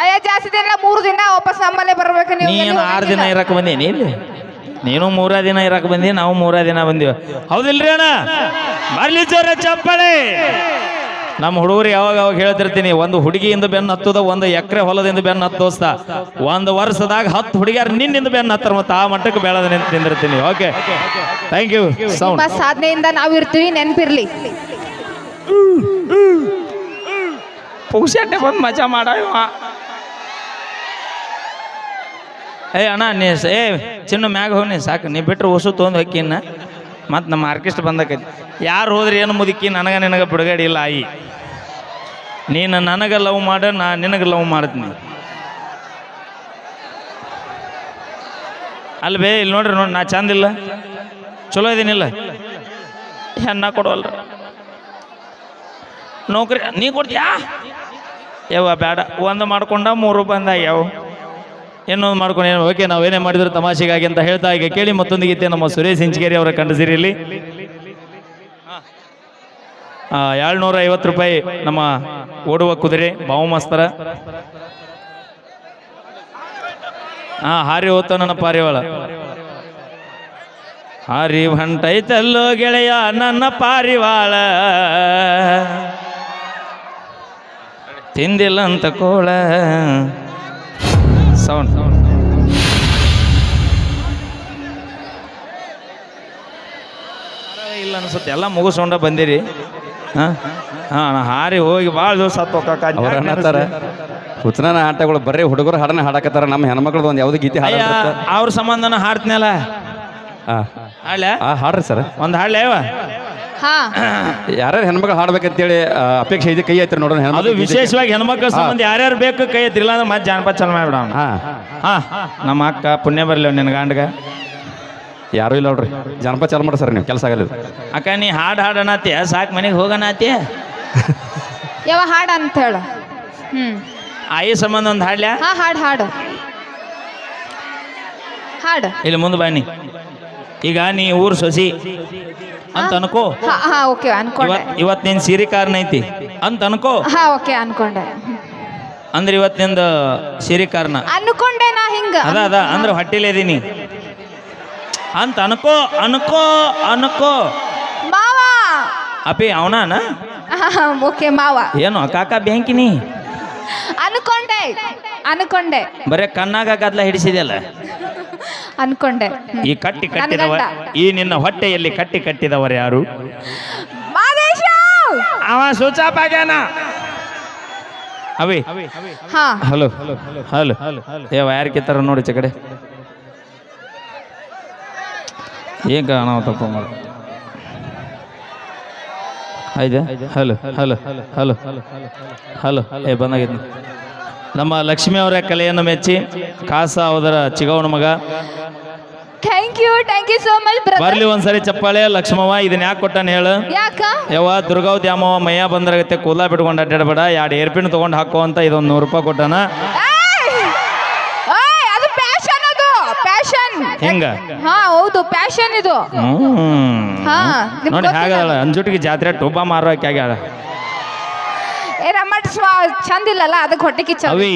ಅಯ್ಯ ಜಾಸ್ತಿ ದಿನ ಮೂರು ದಿನ ವಾಪಸ್ ನಮ್ಮಲ್ಲೇ ಬರ್ಬೇಕು ನೀವು ನೀನು ಆರು ದಿನ ಇರಕ್ಕೆ ಇರಕ್ಕೆ ನೀ ಇಲ್ಲಿ? ನೀನು ಮೂರೇ ದಿನ ಇರಕ್ಕೆ ಬಂದಿ ನಾವು ಮೂರೇ ದಿನ ಬಂದೀವಿ. ಹೌದಿಲ್ರಿ ಅಣ್ಣ? ಬರ್ಲಿ ಜೋರ ಚಪ್ಪಳೆ. ನಮ್ಮ ಹುಡುಗರು ಯಾವಾಗ ಯಾವಾಗ ಹೇಳ್ತಿರ್ತೀನಿ ಒಂದು ಹುಡುಗಿಯಿಂದ ಬೆನ್ನು ಹತ್ತದ ಒಂದು ಎಕರೆ ಹೊಲದಿಂದ ಬೆನ್ನು ಹತ್ತೋಸ್ತ ಒಂದು ವರ್ಷದಾಗ ಹತ್ತು ಹುಡುಗಿಯರು ನಿನ್ನಿಂದ ಬೆನ್ನು ಹತ್ತಾರ ಮತ್ತು ಆ ಮಟ್ಟಕ್ಕೆ ಬೆಳೆದ ನಿಂತು ನಿಂದಿರ್ತೀನಿ ಓಕೆ ಥ್ಯಾಂಕ್ ಯು ಸೌಂಡ್ ನಿಮ್ಮ ಸಾಧನೆಯಿಂದ ನಾವು ಇರ್ತೀವಿ ನೆನಪಿರ್ಲಿ. ಪುಗ್ಸಟ್ಟೆ ಬಂದು ಮಜಾ ಮಾಡ. ಏ ಅಣ್ಣ ನೀ ಸ- ಏ ಚಿನ್ನ ಮ್ಯಾಗ ಹೋಗಿ ನೀ ಸಾಕು. ನೀ ಬಿಟ್ಟರೆ ಹೊಸು ತೊಗೊಂಡು ಹೊಕ್ಕಿನ್ನ ಮತ್ತು ನಮ್ಮ ಆರ್ಕೆಸ್ಟ್ ಬಂದಕೈತಿ. ಯಾರು ಹೋದ್ರೆ ಏನು ಮುದುಕಿ, ನನಗ ನಿನಗೆ ಬಿಡುಗಡೆ ಇಲ್ಲ, ಆಯಿ. ನೀನು ನನಗೆ ಲವ್ ಮಾಡ, ನಾ ನಿನಗೆ ಲವ್ ಮಾಡ್ತೀನಿ. ಅಲ್ವೇ ಇಲ್ಲಿ ನೋಡ್ರಿ ನೋಡಿ, ನಾ ಚಂದಿಲ್ಲ ಚಲೋ ಇದೀನಿಲ್ಲ ಹೆಣ್ಣ ಕೊಡೋಲ್ಲ ನೌಕರಿ, ನೀ ಕೊಡ್ತೀಯಾ? ಯಾವ ಬೇಡ ಒಂದು ಮಾಡ್ಕೊಂಡ, ಮೂರು ಬಂದಾಗ್ಯಾವ ಇನ್ನೊಂದು ಮಾಡ್ಕೊಂಡು ಏನು, ಓಕೆ ನಾವೇನೇ ಮಾಡಿದ್ರು ತಮಾಷೆಗಾಗಿ ಅಂತ ಹೇಳ್ತಾ ಈಗ ಕೇಳಿ ಮತ್ತೊಂದು ಗೀತೆ ನಮ್ಮ ಸುರೇಶ್ ಇಂಚಗೇರಿ ಅವರ ಕಂಡು ಸಿರಿಯಲ್ಲಿ ಏಳ್ನೂರ ಐವತ್ತು ರೂಪಾಯಿ ನಮ್ಮ ಓಡುವ ಕುದುರೆ ಬಾವುಮಸ್ತರ ಹಾ ಹಾರಿ ಹೋತ ನನ್ನ ಪಾರಿವಾಳ. ಹಾರಿ ಹೊಂಟೈತಲ್ಲೋ ಗೆಳೆಯ, ನನ್ನ ಪಾರಿವಾಳ. ತಿಂದಿಲ್ಲ ಅಂತ ಕೋಳ. ಸೌಂಡ್ ಇಲ್ಲ ಅನ್ಸುತ್ತೆ. ಎಲ್ಲ ಮುಗಿಸ್ಕೊಂಡ ಬಂದಿರಿ. ಹಾಂ? ಹಾಂ ಹಾರಿ ಹೋಗಿ ಭಾಳ ದಿವಸ ಅವ್ರ ಅನ್ನತ್ತಾರ ಹುಚ್ಚನ ಆಟಗಳು ಬರ್ರಿ ಹುಡುಗರು ಹಾಡನ್ನ ಹಾಡಕತ್ತಾರ. ನಮ್ಮ ಹೆಣ್ಮಕ್ಳದ್ದು ಒಂದು ಯಾವ್ದು ಗೀತೆ ಹಾಡ ಅವ್ರ ಸಂಬಂಧನ ಹಾಡ್ತೀನಲ್ಲ? ಹಾಡ್ಲೆ? ಹಾಡ್ರಿ ಸರ್. ಒಂದು ಹಾಡ್ಲೇವಾ ಹಾ. ಯಾರ್ಯಾರು ಹೆಣ್ಮಕ್ಳು ಹಾಡ್ಬೇಕಂತೇಳಿ ಆ, ಅಪೇಕ್ಷೆ ಇದೆ ಕೈ ಐತ್ರಿ ನೋಡೋಣ ಅದು ಹೆಣ್ಮಕ್ಳು. ವಿಶೇಷವಾಗಿ ಹೆಣ್ಮಕ್ಳ ಸಂಬಂಧ ಯಾರ್ಯಾರು ಬೇಕು ಕೈ ಇಲ್ಲ ಅಂದ್ರೆ ಮತ್ತೆ ಜಾನಪದ ಚಲ ಮಾಡ್ಬಿಡ ಹಾ. ಹಾ ನಮ್ಮ ಅಕ್ಕ ಪುಣ್ಯ ಬರಲಿ ನಿನ್ನ ಗಂಡಗ. ಯಾರು ಇಲ್ಲ ನೋಡ್ರಿ. ಜಾನಪದ ಚಾಲು ಮಾಡಿ ಸರ್ ನೀವು ಕೆಲಸ ಆಗಲ್ಲ ಅಕ್ಕ ನೀ ಹಾಡು ಹಾಡಣತ್ಯ ಸಾಕು ಮನೆಗೆ ಹೋಗಣತ್ಯ ಯಾವ ಹಾಡ ಅಂತ ಹೇಳು. ಹ್ಮ್. ಆಯಿ ಸಂಬಂಧ ಒಂದು ಹಾಡ್ಲ್ಯಾ ಹಾ ಹಾಡು ಹಾಡು. ಹಾಡು. ಇಲ್ಲಿ ಮುಂದೆ ಬನ್ನಿ. ಈಗ ನೀ ಊರು ಸೊಸಿ. ಅಂತ ಅನ್ಕೋ. ಹಾ ಹಾ ಓಕೆ ಅನ್ಕೊಂಡೆ. ಇವತ್ ಇವತ್ ನಿನ್ ಸೀರೆ ಕಾರಣ ಐತಿ ಅಂತ ಅನ್ಕೋ. ಹಾ ಓಕೆ ಅನ್ಕೊಂಡೆ. ಅಂದ್ರೆ ಇವತ್ನಿಂದ ಸೀರೆ ಕಾರಣ. ಅನ್ಕೊಂಡೆ ನಾ ಹಿಂಗ. ಅದ ಅದ ಅಂದ್ರೆ ಹೊಟ್ಟೆಲೇ ಇದೀನಿ. ಅಂತ ಅನ್ಕೋ ಅನ್ಕೋ ಅನ್ಕೋ. ಮಾವ. ಅಪಿ ಅವನ ಓಕೆ ಮಾವ. ಏನು ಕಾಕ ಬ್ಯಾಂಕಿನಿ ಅನ್ಕೊಂಡೆ. ಅನ್ಕೊಂಡೆ. ಬರೇ ಕಣ್ಣಾಗ ಗದ್ಲ ಹಿಡಿಸಿದೆಯಲ್ಲ? ಅನ್ಕೊಂಡೆ. ಈ ಕಟ್ಟಿ ಕಟ್ಟಿದವ ಈ ನಿನ್ನ ಹೊಟ್ಟೆಯಲ್ಲಿ ಕಟ್ಟಿ ಕಟ್ಟಿದವರು ಯಾರು? ಮಾದೇಶ ಅವ ಸೂಚಾಪಾಗ್ಯಾನ ಅವಿ. ಹಾ. ಹಲೋ. ಹಲೋ. ಏ ಯಾರು ಕಿತ್ತಾರ ನೋಡಿ ಚಕಡೆ ಕಡೆ. ಏನ್ ಕಾಣವತ್ತಪ್ಪ ಮಾಡ. ಆಯ್ತಾ ಹಲೋ ಹಲೋ ಹಲೋ ಹಲೋ ಏ ಬಂದಾಗಿದ್ದ. ನಮ್ಮ ಲಕ್ಷ್ಮಿ ಅವರ ಕಲೆಯನ್ನು ಮೆಚ್ಚಿ ಕಾಸ ಅವರ ಚಿಗವನ ಮಗ. Thank you thank you so much ಬರ್ಲಿ ಒಂದ್ಸರಿ ಚಪ್ಪಾಳೆ ಲಕ್ಷ್ಮವ್ವ ಇದನ್ನ ಯಾಕೆ ಕೊಟ್ಟಾನ ಹೇಳು? ಯಾಕ? ಯವ್ವ ದುರ್ಗಾವ್ ದ್ಯಾಮವ್ವ ಮೈಯ ಬಂದ್ರಾಗತ್ತೆ ಕೂದಲ ಬಿಟ್ಕೊಂಡು ಅಡ್ಡಾಡಬೇಡ ಎರಡು ಏರ್ಪಿನ್ ತೊಗೊಂಡು ಹಾಕೋ ಅಂತ ಇದೊಂದು ನೂರು ರೂಪಾಯಿ ಕೊಟ್ಟಾನ ಏಯ್! ಏಯ್, ಅದು ಪ್ಯಾಷನ್ ಅದು ಪ್ಯಾಷನ್ ಹೆಂಗ? ಹಾ ಹೌದು ಪ್ಯಾಷನ್ ಇದು. ಹಾ, ನಿಮ್ಗ್ ನೋಡಿ ಗೊತ್ತಿಲ್ಲ? ಹಾಗಲ್ಲ ಅಂಜುಟಿಗೆ ಜಾತ್ರೆ ಟೋಬಾ ಮಾರೋಕೆ ಆಗ್ಯಾಳ ಏ ಸ್ವಾ ಚಂದ ಇಲ್ಲಲ್ಲ ಅದಕ್ಕೆ ಹೊಟ್ಟೆ ಕಿಚ್ಚ ಅವಿ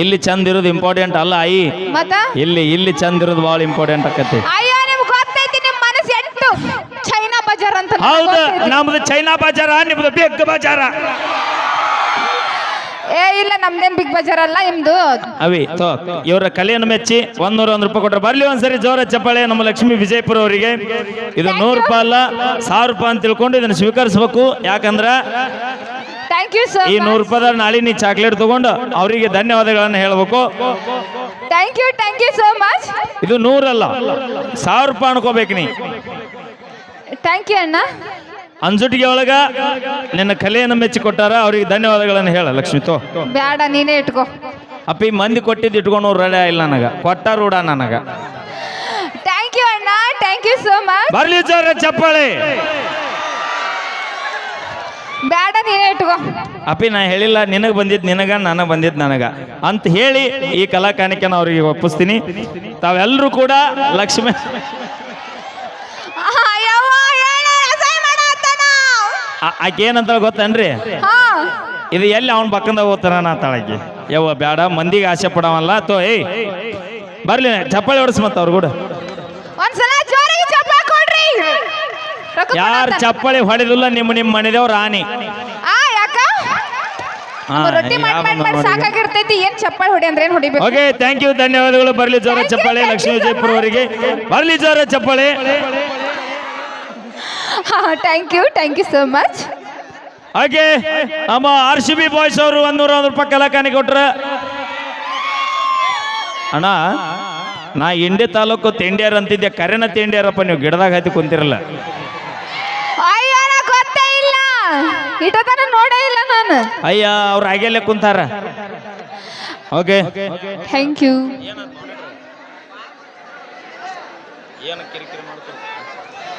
ಇಲ್ಲಿ ಚಂದ ಇರೋದು ಇಂಪಾರ್ಟೆಂಟ್ ಅಲ್ಲ ಐ ಮತ್ತ? ಇಲ್ಲಿ ಇಲ್ಲಿ ಚಂದ ಇರೋದು ಭಾಳ ಇಂಪಾರ್ಟೆಂಟ್ ಆಕತಿ. ಅಯ್ಯೋ ನಿಮ್ಗೆ ಗೊತ್ತೈತಿ ನಿಮ್ ಮನಸ್ಸು ಚೈನಾ ಬಜಾರ್ ಅಂತ ಹೌದು ಗೊತ್ತೈತಿ. ನಮ್ದು ಚೈನಾ ಬಜಾರ ನಿಮ್ದು ಬಿಗ್ ಬಾಜಾರ. ಏ ಇಲ್ಲ ನಮ್ದೇನ್ ಬಿಗ್ ಬಜಾರ್ ಅಲ್ಲ ನಿಮ್ದು? ಅವಿ ತೋ ಇವರ ಕಲೆಯನ್ನು ಮೆಚ್ಚಿ ಒಂದ್ ನೂರ ಒಂದ್ ರೂಪಾಯಿ ಬರಲಿ ಬರ್ಲಿ ಒಂದ್ಸರಿ ಜೋರ ಚಪ್ಪಾಳೆ ನಮ್ಮ ಲಕ್ಷ್ಮಿ ವಿಜಯಪುರ ಅವರಿಗೆ. ಇದು ನೂರು ರೂಪಾಯಿ ಅಲ್ಲ ಸಾವಿರ ರೂಪಾಯಿ ಅಂತ ತಿಳ್ಕೊಂಡು ಇದನ್ನ ಸ್ವೀಕರಿಸಬೇಕು. ಯಾಕಂದ್ರ ಥ್ಯಾಂಕ್ ಯು ಸರ್ ಈ ನೂರು ರೂಪಾಯಿ ನಾಳೆ ನೀ ಚಾಕ್ಲೇಟ್ ತಗೊಂಡು ಅವರಿಗೆ ಧನ್ಯವಾದಗಳನ್ನು ಹೇಳ್ಬೇಕು. Thank you thank you so much ಇದು ನೂರಲ್ಲ ಸಾವಿರ ರೂಪಾಯಿ ಅನ್ಕೋಬೇಕು ನೀ. ಥ್ಯಾಂಕ್ ಯು ಅಣ್ಣ. ಅಂಜುಟಿಗೆ ಒಳಗ ನಿನ್ನ ಕಲೆಯನ್ನು ಮೆಚ್ಚಿ ಕೊಟ್ಟಾರ ಅವ್ರಿಗೆ ಧನ್ಯವಾದಗಳನ್ನು ಹೇಳ ಲಕ್ಷ್ಮಿ ತೋ. ಬೇಡ ನೀನೇ ಇಟ್ಕೋ. ಅಪ್ಪಿ ಮಂದಿ ಕೊಟ್ಟಿದ್ದು ಇಟ್ಕೊಂಡು ರೆಡಿ ಇಲ್ಲ ನನಗ. ಕೊಟ್ಟ ರೂಢ ನನಗ. ಥ್ಯಾಂಕ್ ಯು ಅಣ್ಣ ಥ್ಯಾಂಕ್ ಯು ಸೋ ಮಚ್ ಬರ್ಲಿ ಜೋರ ಚಪ್ಪಾಳೆ. ಬೇಡ ನೀನೇ ಇಟ್ಕೋ. ಅಪ್ಪಿ ನಾ ಹೇಳಿಲ್ಲ ನಿನಗೆ ಬಂದಿದ್ದು ನಿನಗ ನನಗೆ ಬಂದಿದ್ದು ನನಗ. ಅಂತ ಹೇಳಿ ಈ ಕಲಾ ಕಾಣಿಕೆನ ಅವ್ರಿಗೆ ಒಪ್ಪಿಸ್ತೀನಿ. ತಾವೆಲ್ಲರೂ ಕೂಡ ಲಕ್ಷ್ಮಿ ಆಹಾ, ಯವ್ವ, ಹೇಳ, ಅಸಹ್ಯ ಮಾಡಾತ್ತಾನ. ಆ- ಆಕೆ ಏನಂತ ಗೊತ್ತೇನ್ರಿ? ಇದು ಎಲ್ಲಿ ಅವನ್ ಪಕ್ಕಂದ ಓದ್ತಾನ ನಾ ತಾಳಕ್ಕೆ ಯವ್ವ ಬೇಡ ಮಂದಿಗೆ ಆಸೆ ಪಡವಲ್ಲ ತೋ ಏಯ್. ಬರ್ಲಿ ಚಪ್ಪಾಳಿ ಹೊಡ್ಸ್ ಮತ್ತ ಅವ್ರು ಕೂಡ ಯಾರು ಚಪ್ಪಾಳಿ ಹೊಡೆದಿಲ್ಲ ನಿಮ್ಮ ನಿಮ್ಮ ಮನೆದೇವ್ರ ರಾಣಿ. ಓಕೆ ಥ್ಯಾಂಕ್ ಯು ಧನ್ಯವಾದಗಳು. ಬರ್ಲಿ ಜೋರ ಚಪ್ಪಾಳೆ ಲಕ್ಷ್ಮೀ you so ವಿಜಯಪುರ ಅವರಿಗೆ. ಬರ್ಲಿ ಜೋರ ಚಪ್ಪಾಳೆ. Thank you thank you so much ಹಾಗೆ ನಮ್ಮ ಆರ್ ಸಿ ಬಿ ಬಾಯ್ಸ್ ಅವರು ಒಂದೂರ ಒಂದು ರೂಪಾಯಿ ಕಲಾಕಾನಿ ಕೊಟ್ರೆ. ಅಣ್ಣ ನಾ ಇಂಡಿ ತಾಲೂಕು ತಿಂಡಿಯರ್ ಅಂತಿದ್ದೆ. ಕರೆನ ತಿಂಡಿಯರಪ್ಪ ನೀವು ಗಿಡದಾಗ ಹತ್ತಿ ಕುಂತಿರಲ್ಲ. ಅಯ್ಯೋ ನಂಗ್ ಗೊತ್ತೇ ಇಲ್ಲ. ಇಟತನ ನೋಡೇ ಇಲ್ಲ ನಾನು. ಅಯ್ಯ ಅವ್ರು ಆಗೇಲೆ ಕುಂತಾರ. Okay. Thank you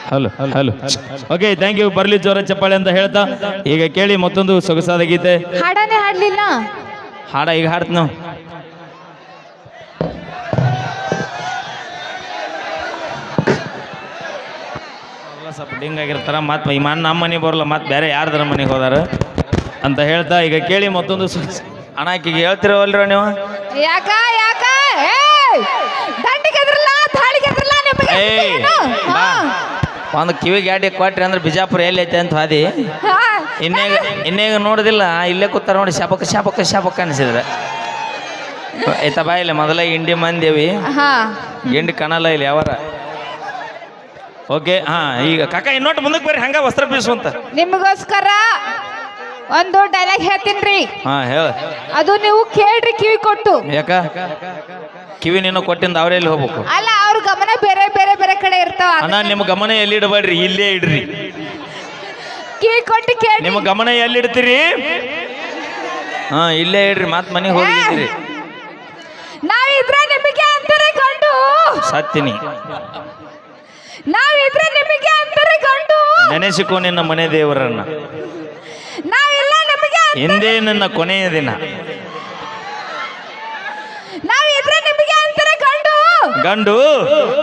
hello hello. Okay thank you ಬರ್ಲಿ ಜೋರ ಚಪ್ಪಾಳೆ ಅಂತ ಹೇಳ್ತಾ. ಈಗ ಕೇಳಿ ಮತ್ತೊಂದು ಸೊಗಸಾದ ಗೀತೆ. ಹಾಡನೇ ಹಾಡ್ಲಿಲ್ಲ. ಹಾಡ ಈಗ ಹಾಡ್ತ ನಾವು. ಸ್ವಲ್ಪ ಡಿಂಗ್ ಆಗಿರ್ತಾರ. ಮತ್ತೆ ಈ ಮನ್ ನಮ್ಮ ಮನೆಗೆ ಬರಲ್ಲ ಮತ್ತೆ ಬೇರೆ ಯಾರ್ದಾರ ಮನೆಗೆ ಹೋದಾರ ಅಂತ ಹೇಳ್ತಾ. ಈಗ ಕೇಳಿ ಮತ್ತೊಂದು ಅಣ್ಣ ಈಗ ಹೇಳ್ತಿರೋವಲ್ರ ನೀವು? ಯಾಕ ಯಾಕ? ಏಯ್! ದಂಡಿಗೆ ಎದ್ರಲ್ಲ ತಾಳಿಗೆ ಎದ್ರಲ್ಲ ನಿಮಗೆ? ಏನು? ಹಾ. ಒಂದು ಕಿವಿ ಗಾಡಿ ಕೊಟ್ರಿ ಅಂದ್ರೆ ಬಿಜಾಪುರ ಎಲ್ಲಿ ಐತೆ ಅಂತ ಹಾದಿ. ಇನ್ನೇ ಇನ್ನೇಗ ಇನ್ನೇಗ ನೋಡುದಿಲ್ಲ. ಇಲ್ಲೇ ಕೂತಾರ ನೋಡಿ ಶಾಪಕ್ಕ ಶಾಪಕ್ಕ ಶಾಪಕ್ಕ ಅನಿಸಿದ್ರೆ. ಆಯ್ತಾ ಬಾ ಇಲ್ಲ ಮೊದಲ ಇಂಡಿ ಮಂದೇವಿ ಹಾ. ಗಿಂಡಿ ಕಾಣಲ್ಲ ಇಲ್ಲಿ ಯಾವಾರ? ಓಕೆ ಹಾ ಈಗ ಕಾಕ ಇನ್ನೊಟ್ಟು ಮುಂದಕ್ಕೆ ಬರ್ರಿ ಹಂಗ ವಸ್ತ್ರ ಬೀಸುವಂತ ನಿಮಗೋಸ್ಕರ ಒಂದು ಡೈಲಾಗ್ ಹೇಳ್ತೀನ್ರಿ ಹಾ ಹೇಳ. ಅದು ನೀವು ಕೇಳ್ರಿ ಕಿವಿ ಕೊಟ್ಟು. ಯಾಕ? ಕಿವಿ ನೀನು ಕೊಟ್ಟಿಂದ ಅವರೇ ಎಲ್ಲಿ ಹೋಗ್ಬೇಕು? ಅಲ್ಲ ಅವ್ರ ಗಮನ ಬೇರೆ ಬೇರೆ ಬೇರೆ ಕಡೆ ಇರ್ತಾವ. ಅಣ್ಣ ನಿಮ್ಮ ಗಮನ ಎಲ್ಲಿ ಇಡಬೇಡ್ರಿ? ಇಲ್ಲೇ ಇಡ್ರಿ. ಕಿವಿ ಕೊಟ್ಟು ಕೇಳಿ. ನಿಮ್ಮ ಗಮನ ಎಲ್ಲಿ ಇಡ್ತೀರಿ? ಹಾ ಇಲ್ಲೇ ಇಡ್ರಿ ಮತ್ ಮನೆಗೆ ಹೋಗಿದ್ರಿ ನಾವಿದ್ರೆ ನಿಮಗೆ ಅಂತರೆ ಗಂಡು. ಸತ್ತಿನಿ. ನಾವಿದ್ರೆ ನಿಮಗೆ ಅಂತಾರೆ ಗಂಡು. ನೆನೆಸಿಕೊ ನಿನ್ನ ಮನೆ ದೇವರನ್ನ. ಹಿಂದೆ ನಿಮಗೆ ನನ್ನ ಕೊನೆಯ ದಿನ ನಾವಿದ್ರೆ ನಿಮಗೆ ಅಂತಾರೆ ಗಂಡು. ಗಂಡು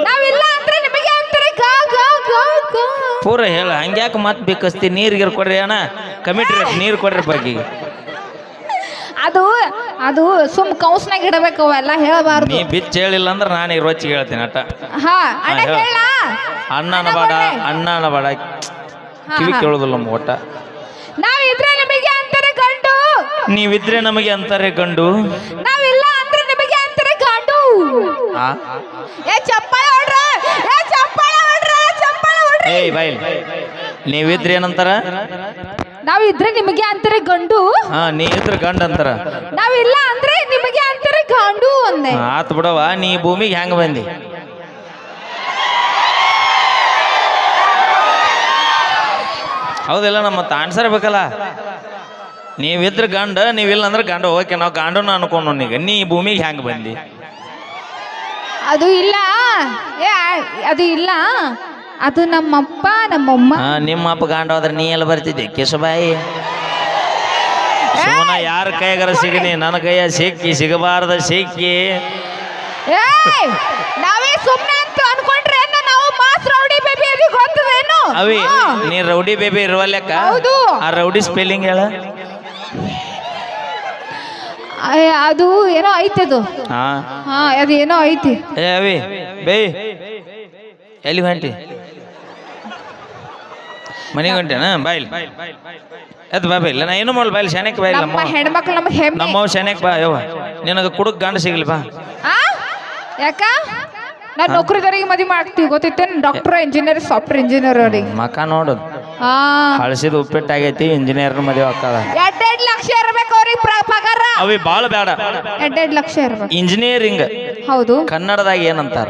ನಾವಿಲ್ಲ ಅಂದ್ರೆ ನಿಮಗೆ ಅಂತಾರೆ ಗಾ ಗಾ ಗಾ ಗಾ. ಪೂರ ಹೇಳ ಹಂಗ್ಯಾಕೆ ಮತ್ತೆ ಬೇಕಸ್ತಿ ನೀರು ಗೀರು ಕೊಡ್ರಿ ಅಣ್ಣ. ಕಮಿಟ್ರಿ ನೀರು ಕೊಡ್ರಿ ಬಗ್ಗೆ. ಅದು ಅದು ಸುಮ್ ಕೌಸ್ನಾಗ ಇಡಬೇಕು ಅವೆಲ್ಲ ಹೇಳಬಾರ್ದು. ನೀ ಬಿಚ್ಚ ಹೇಳಿಲ್ಲ ಅಂದ್ರೆ ನಾನು ರೊಚ್ಚಿ ರೊಚ್ಚಿಗೆ ಹೇಳ್ತೀನಿ ಅಟ್ಟ. ಹಾ ಅಣ್ಣ ಹೇಳ. ಹೇಳ. ಅಣ್ಣ ಅನಬೇಡ ಅಣ್ಣ ಅನಬೇಡ ಕಿವಿ ಕೇಳೋದಿಲ್ಲ ನಮ್ಮ ಒಟ್ಟ. ನಾವಿದ್ರೆ ನಿಮಗೆ ಅಂತಾರೆ ಗಂಡು. ನೀವಿದ್ರೆ ನಮಗೆ ಅಂತಾರೆ ಗಂಡು. ನಾವಿಲ್ಲ ಏ ಚಪ್ಪಾಳೆ ಹೊಡ್ರ! ಏ ಚಪ್ಪಾಳೆ ಹೊಡ್ರ! ಚಪ್ಪಾಳೆ ಹೊಡ್ರಿ! ಏಯ್ ನೀವಿದ್ರೆ ಏನಂತಾರ? ನಾವಿದ್ರೆ ನಿಮಗೆ ಅಂತಾರೆ ಗಂಡು. ಹಾ ನೀ ಇದ್ರ ಗಂಡ ಅಂತಾರ. ನಾವಿಲ್ಲ ಅಂದ್ರೆ ನಿಮಗೆ ಅಂತಾರೆ ಗಂಡು ಅಂದೆ. ಆತ್ ಬಿಡವ ನೀ ಭೂಮಿಗೆ ಹೆಂಗ್ ಬಂದಿ? ಹೌದಿಲ್ಲ ನಮ್ಮ ತಾನ್ಸರ್ ಆನ್ಸರ್ ಬೇಕಲ್ಲ. ನೀವಿದ್ರೆ ಗಂಡ ನೀವಿಲ್ಲ ಅಂದ್ರೆ ಗಂಡ ಓಕೆ ನಾವು ಗಂಡನ ಅನ್ಕೊಂಡು ಈಗ. ನೀ ಭೂಮಿಗೆ ಹೆಂಗ್ ಬಂದಿ? ಅದು ಇಲ್ಲ. ಏ ಅದು ಇಲ್ಲ. ಅದು ನಮ್ಮಪ್ಪ ನಮ್ಮಮ್ಮ. ನಿಮ್ಮಪ್ಪ ನಿಮ್ಮ ಅಪ್ಪ ಗಾಂಡ ಹೋದ್ರೆ ನೀ ಎಲ್ಲ ಬರ್ತಿದ್ದೆ? ಕೇಶಬಾಯಿ ಸುಮ್ಮನ ಯಾರ ಕೈಗಾರ ಸಿಗಲಿ? ನನ್ನ ಕೈಯ ಸಿಕ್ಕಿ ಸಿಗಬಾರದ ಸಿಕ್ಕಿ. ಏಯ್! ನಾವೇ ಸುಮ್ಮನೆ ಅಂತ ಅನ್ಕೊಂಡ್ರೆ ಅಂತ ನಾವು ಮಾಸ್ ರೌಡಿ ಬೇಬಿ ಅದು ಗೊತ್ತದೇನು? ಅವಿ ಹಾ. ನೀ ರೌಡಿ ಬೇಬಿ ಇರುವ ಲೆಕ್ಕ? ಹೌದು. ಆ ರೌಡಿ ಸ್ಪೆಲ್ಲಿಂಗ್ ಹೇಳ. ಅದು ಏನೋ ಐತಿ ಅದು. ಹಾ. ಹಾ ಅದು ಏನೋ ಐತಿ. ಏ ಅವಿ ಬೇ. ಎಲ್ಲಿ ಹೊಂಟಿ ಮನೆಗೆ ಹೊಂಟೇನ ಬಾಯ್ ಅದು ಬಾ ಬಾಯಿಲ್ಲ ನಾ ಏನು ಮಾಡಲ್ ಬೈಲ್ ಶಾನೆಕ್ ಬಾಯ್ ನಮ್ಮ ನಮ್ಮ ಹೆಣ್ಮಕ್ಳು ನಮ್ಮ ಹೆಮ್ಮೆ. ನಮ್ಮವ್ ಶಾನೆಕ್ ಬಾ ಯವ್ವ. ನಿನಗೆ ಕುಡುಕ್ ಗಂಡ ಸಿಗ್ಲಿ ಬಾ. ಆ? ಯಾಕ? ನಾನು ನೌಕರಿದಾರಿಗೆ ಮದುವೆ ಮಾಡ್ತೀವಿ. ಗೊತ್ತಿತ್ತೇನು ಡಾಕ್ಟರ್ ಇಂಜಿನಿಯರ್ ಸಾಫ್ಟ್ವೇರ್ ಇಂಜಿನಿಯರ್ ಅವ್ರಿಗೆ. ಮಕ ನೋಡು. ಹಾ ಉಪ್ಪಿಟ್ಟು ಆಗೈತಿ ಇಂಜಿನಿಯರ್ ಮದುವೆ ಆಗ್ತದ. ಎರಡೆರಡು ಲಕ್ಷ ಇರ್ಬೇಕು ಅವ್ರಿಗೆ ಪ್ರ- ಪಗಾರ ಅವಿ ಭಾಳ ಬೇಡ ಎರಡೆರಡು ಲಕ್ಷ ಇರ್ಬೇಕು. ಇಂಜಿನಿಯರಿಂಗ್. ಹೌದು. ಕನ್ನಡದಾಗ ಏನಂತಾರ?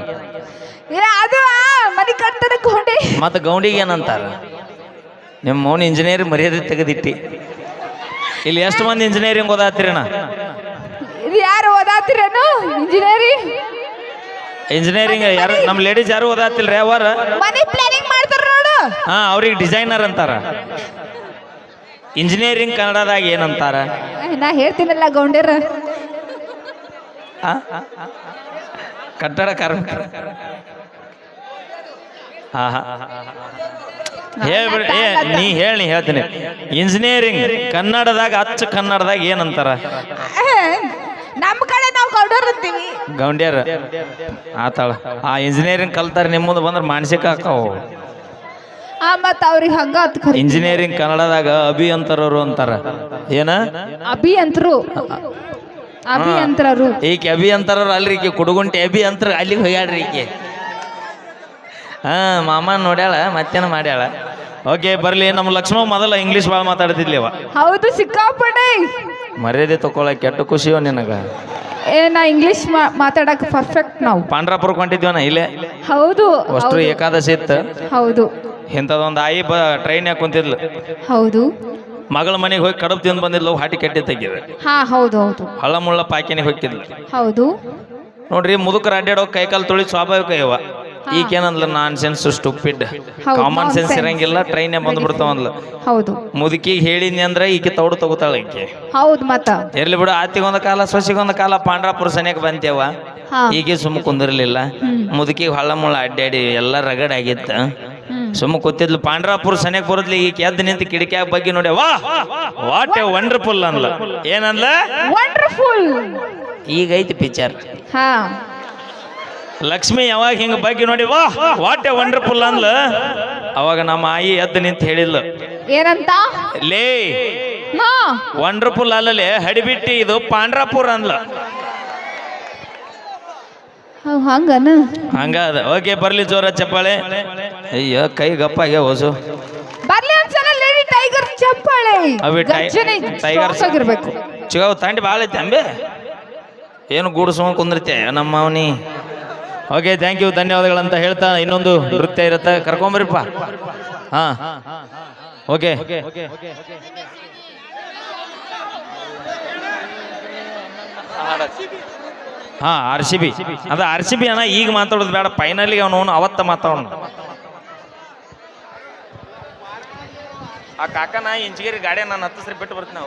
ಇಲ್ಲ, ಅದು ಆ, ಮನೆ ಕಟ್ಟದ ಗೊಂಡಿ ಮತ್ತು ಗೌಂಡಿಗೆ ಏನಂತಾರ? ನಿಮ್ಮ ಮೌನ ಇಂಜಿನಿಯರಿಂಗ್ ಮರ್ಯಾದೆ ತೆಗೆದಿಟ್ಟಿ. ಇಲ್ಲಿ ಎಷ್ಟು ಮಂದಿ ಇಂಜಿನಿಯರಿಂಗ್ ಓದಾತಿರಣ್ಣ ಇದು ಯಾರು ಓದಾತಿರೇನು? ಇಂಜಿನಿಯರಿಂಗ್ ಇಂಜಿನಿಯರಿಂಗ್ ಯಾರು ನಮ್ಮ ಲೇಡೀಸ್ ಯಾರು ಓದಾತಿಲ್ರಿ ಅವರ ಮನಿ ಪ್ಲಾನಿಂಗ್ ಹಾ ಅವ್ರಿಗೆ ಡಿಸೈನರ್ ಅಂತಾರ. ಇಂಜಿನಿಯರಿಂಗ್ ಕನ್ನಡದಾಗ ಏನಂತಾರ? ನಾ ಹೇಳ್ತೀನಲ್ಲ ಗೌಂಡ್ಯರ. ಆ? ಕಟ್ಟಡ ಕಾರ್ಮಿಕ. ಹೇಳ್ಬಿಡಿ ಏ ನೀ ಹೇಳಿ ಹೇಳ್ತೀನಿ. ಇಂಜಿನಿಯರಿಂಗ್ ಕನ್ನಡದಾಗ ಅಚ್ಚ ಕನ್ನಡದಾಗ ಏನಂತಾರ? ನಮ್ಮ ಕಡೆ ನಾವು ಗೌಡರ್ ಅಂತೀವಿ. ಗೌಂಡ್ಯಾರ? ಆತಾಳ. ಆ ಇಂಜಿನಿಯರಿಂಗ್ ಕಲ್ತಾರ ನಿಮ್ಮ ಮುಂದೆ ಬಂದ್ರೆ ಮಾನಸಿಕ ಹಾಕಾವು ಆ ಮತ್ತ ಅವ್ರಿಗೆ ಹಂಗ ಅತ್ ಇಂಜಿನಿಯರಿಂಗ್ ಕನ್ನಡದಾಗ ಅಭಿಯಂತರರು ಅಂತಾರ. ಏನ? ಅಭಿಯಂತರು. ಅಭಿಯಂತರರು. ಈಕೆ ಅಭಿಯಂತರರು ಅಲ್ರಿ ಈಕೆ ಕುಡುಗುಂಟೆ ಅಭಿಯಂತರ ಅಲ್ಲಿಗೆ ಹೋಗ್ಯಾಡ್ರಿ ಈಕೆ. ಹಾ ಮಾಮ ನೋಡ್ಯಾಳ ಮತ್ತೇನ ಮಾಡ್ಯಾಳ? ಓಕೆ ಬರ್ಲಿ ನಮ್ಮ ಲಕ್ಷ್ಮ ಮೊದಲ ಇಂಗ್ಲಿಷ್ ಭಾಳ ಮಾತಾಡ್ತಿದ್ಲಿವ ಹೌದು ಸಿಕ್ಕಾಪಡೆ ಮರ್ಯಾದೆ ತಕೊಳ ಕೆಟ್ಟ ಖುಷಿಯೋ ನಿನಗ? ಏ ನಾ ಇಂಗ್ಲಿಷ್ ಮಾತಾಡಕ್ ಪರ್ಫೆಕ್ಟ್ ನಾವು. ಪಾಂಡ್ರಾಪುರಕ್ಕೆ ಹೊಂಟಿದ್ವನ ಇಲ್ಲೇ? ಹೌದು ಅಷ್ಟು ಏಕಾದಶಿ ಇತ್ತು? ಹೌದು. ಇಂಥದೊಂದು ಆಯಿ ಬ ಟ್ರೈನ್ಯಾಗ ಕುಂತಿದ್ಲು. ಹೌದು. ಮಗಳ ಮನೆಗೆ ಹೋಗಿ ಕಡಬು ತಿಂದು ಬಂದಿದ್ಲು ಹಾಟಿ ಕೆಟ್ಟಿ ತೆಗಿದೆ ಹಾ ಹೌದು ಹೌದು. ಹಳ್ಳ ಮುಳ್ಳ ಪಾಕಿನಿಗೆ ಹೋಗಿದ್ಲು ಹೌದು. ನೋಡ್ರಿ ಮುದುಕರ ಅಡ್ಡಾಡೋ ಕೈಕಾಲು ತುಳಿ ಸ್ವಾಭಾವಿಕ ಇವ. ಈಗೇನಂದ್ಲ ನಾನ್ ಸೆನ್ಸ್ ಸ್ಟುಪಿಡ್ ಹೌದು, ಕಾಮನ್ ಸೆನ್ಸ್ nonsense. ಇರಂಗಿಲ್ಲ ಟ್ರೈನೇ ಬಂದು ಬಿಡ್ತಾವಂದ್ಲ ಹೌದು. ಮುದುಕಿಗೆ ಹೇಳಿದ್ನಿ ಅಂದ್ರೆ ಈಕೆ ತೌಡು ತಗೋತಾಳ ಈಕೆ. ಹೌದು ಮತ್ತ. ಇರ್ಲಿ ಬಿಡು ಆತಿಗೊಂದ ಕಾಲ ಸೊಸಿಗೊಂದ ಕಾಲ ಪಾಂಡ್ರಾಪುರ ಸನಿಯಕ್ಕೆ ಬಂತೇವ. ಹಾ. ಈಕೆ ಸುಮ್ಮ ಕುಂದಿರ್ಲಿಲ್ಲ. ಮುದುಕಿಗೆ ಹಳ್ಳ ಮುಳ್ಳ ಅಡ್ಡಾಡಿ ಎಲ್ಲ ರಗಡ್ ಆಗಿತ್ತ. ಸುಮ್ಮ ಕೂತಿದ್ಲು ಪಾಂಡ್ರಾಪುರ ಸನಿಯಕ್ಕೆ ಬರೋದ್ಲಿ ಈಗ ಎದ್ದು ನಿಂತು ಕಿಡಿಕ್ಯಾಗ ಬಗ್ಗೆ ನೋಡಿ ವಾ ವಾಟ್ ಎ ವಂಡರ್ಫುಲ್ ಅನ್ಲ ಏನನ್ಲ ವಂಡರ್ಫುಲ್. ಈಗ ಐತಿ ಪಿಕ್ಚರ್. ಹಾ. ಲಕ್ಷ್ಮಿ ಯಾವಾಗ ಹಿಂಗ ಬಗ್ಗೆ ನೋಡಿ ವಾ ವಾಟ್ ಎ ವಂಡರ್ಫುಲ್ ಅನ್ಲ ಅವಾಗ ನಮ್ಮ ಆಯಿ ಎದ್ದು ನಿಂತು ಹೇಳಿಲ್ಲ ಏನಂತ? ಲೇ ವಂಡರ್ಫುಲ್ ಅಲ್ಲಲೇ ಹಡಿಬಿಟ್ಟಿ ಇದು ಪಾಂಡ್ರಾಪುರ ಅಂದ್ಲ. ಹೌ- ಹಂಗನ? ಹಂಗ ಅದ. ಓಕೆ ಬರ್ಲಿ ಜೋರ ಚಪ್ಪಾಳೆ. ಅಯ್ಯೋ ಕೈ ಗಪ್ಪ ಆಗ್ಯಾವ ಹೊಸು. ಬರ್ಲಿ ಒಂದ್ಸಲ ಲೇಡಿ ಟೈಗರ್ ಚಪ್ಪಾಳೆ. ಅವಿ ಟೈ ಟೈಗರ್ strong ಆಗಿರ್ಬೇಕು. ಚಿಗಾವ್ ತಂಡಿ ಭಾಳ ಐತೆ ಅಂಬೆ. ಏನು ಗೂಡಿಸ್ಕೊಂಡು ಕುಂದಿರ್ತೆ ನಮ್ಮ ಅವನಿ ಓಕೆ ಥ್ಯಾಂಕ್ ಯು ಧನ್ಯವಾದಗಳಂತ ಹೇಳ್ತಾ ಇನ್ನೊಂದು ನೃತ್ಯ ಇರುತ್ತೆ. ಕರ್ಕೊಂಬರಿಪ್ಪ ಹಾ. ಓಕೆ. ಹಾ ಆರ್ ಸಿ ಬಿ ಅದ ಆರ್ ಸಿ ಬಿ ಅಣ್ಣ ಈಗ ಮಾತಾಡೋದು ಬೇಡ. ಫೈನಲ್ಗೆ ಅವನು ಅವತ್ತ ಮಾತಾಡೋಣ. ಆ ಕಾಕನ ಇಂಚಗೇರಿ ಗಾಡಿ ನಾನು ಹತ್ತಿಸ್ರಿ ಬಿಟ್ಟು ಬರ್ತೀನಿ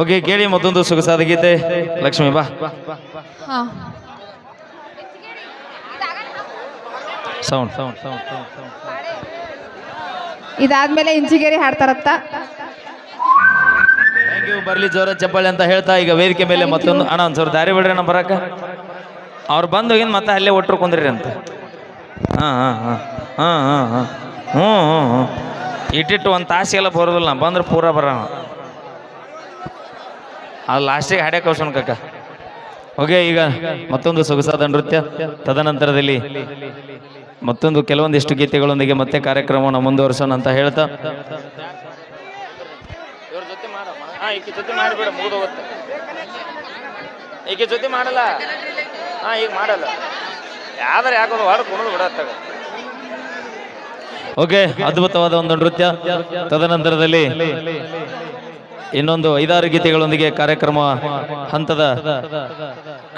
ಓಕೆ ಕೇಳಿ ಮತ್ತೊಂದು ಸೊಗಸಾದ ಗೀತೆ. ಲಕ್ಷ್ಮಿ ಬಾ. ಹಾ. ಸೌಂಡ್ ಸೌಂಡ್ ಸೌಂಡ್ ಸೌಂಡ್ ಇದಾದ್ಮೇಲೆ ಇಂಚಿಗೇರಿ ಹಾಡ್ತಾರತ್ತ. ಥ್ಯಾಂಕ್ ಬರಲಿ ಜೋರ ಚಪ್ಪಾಳೆ ಅಂತ ಹೇಳ್ತಾ ಈಗ ವೇದಿಕೆ ಮೇಲೆ ಮತ್ತೊಂದು ಅಣ್ಣ ಒಂದು ದಾರಿ ಬಿಡ್ರಿ ಅಣ್ಣ ಬರಕ. ಅವ್ರು ಬಂದು ಹೋಗಿ ಮತ್ತೆ ಅಲ್ಲೇ ಒಟ್ಟರು ಕುಂದ್ರಿ ಅಂತ. ಹಾಂ ಹಾಂ ಹಾಂ ಹಾಂ ಹಾಂ ಹಾಂ. ಹ್ಞೂ ಹ್ಞೂ ಹ್ಞೂ. ಇಟ್ಟಿಟ್ಟು ಒಂದು ತಾಸಿಗೆಲ್ಲ ಬರೋದಿಲ್ಲ ಬಂದ್ರೆ ಪೂರ ಬರೋಣ. ಅದು ಲಾಸ್ಟಿಗೆ ಹಾಡ್ಯಾಕ ಕೌಶನ್ ಕಕ್ಕ ಓಕೆ ಈಗ ಮತ್ತೊಂದು ಸೊಗಸಾದ ನೃತ್ಯ. ತದನಂತರದಲ್ಲಿ ಮತ್ತೊಂದು ಕೆಲವೊಂದಿಷ್ಟು ಗೀತೆಗಳೊಂದಿಗೆ ಮತ್ತೆ ಕಾರ್ಯಕ್ರಮವನ್ನು ಮುಂದುವರಿಸೋಣ ಅಂತ ಹೇಳ್ತಾ. ಹಾ, ಈಕೆ ಜೊತೆ ಮಾಡಬೇಡ ಹೋಗುತ್ತೆ ಈಕೆ ಜೊತೆ ಮಾಡಲ್ಲ? ಹಾ, ಈಗ ಮಾಡಲ್ಲ. ಯಾವ್ದಾರ ಯಾಕೋದು ಹೊರ ಕುಣಿದು ಬಿಡತ್ತಾಗ ಓಕೆ, ಅದ್ಭುತವಾದ ಒಂದು ನೃತ್ಯ. ತದನಂತರದಲ್ಲಿ ಇನ್ನೊಂದು ಐದಾರು ಗೀತೆಗಳೊಂದಿಗೆ ಕಾರ್ಯಕ್ರಮ ಹಂತದ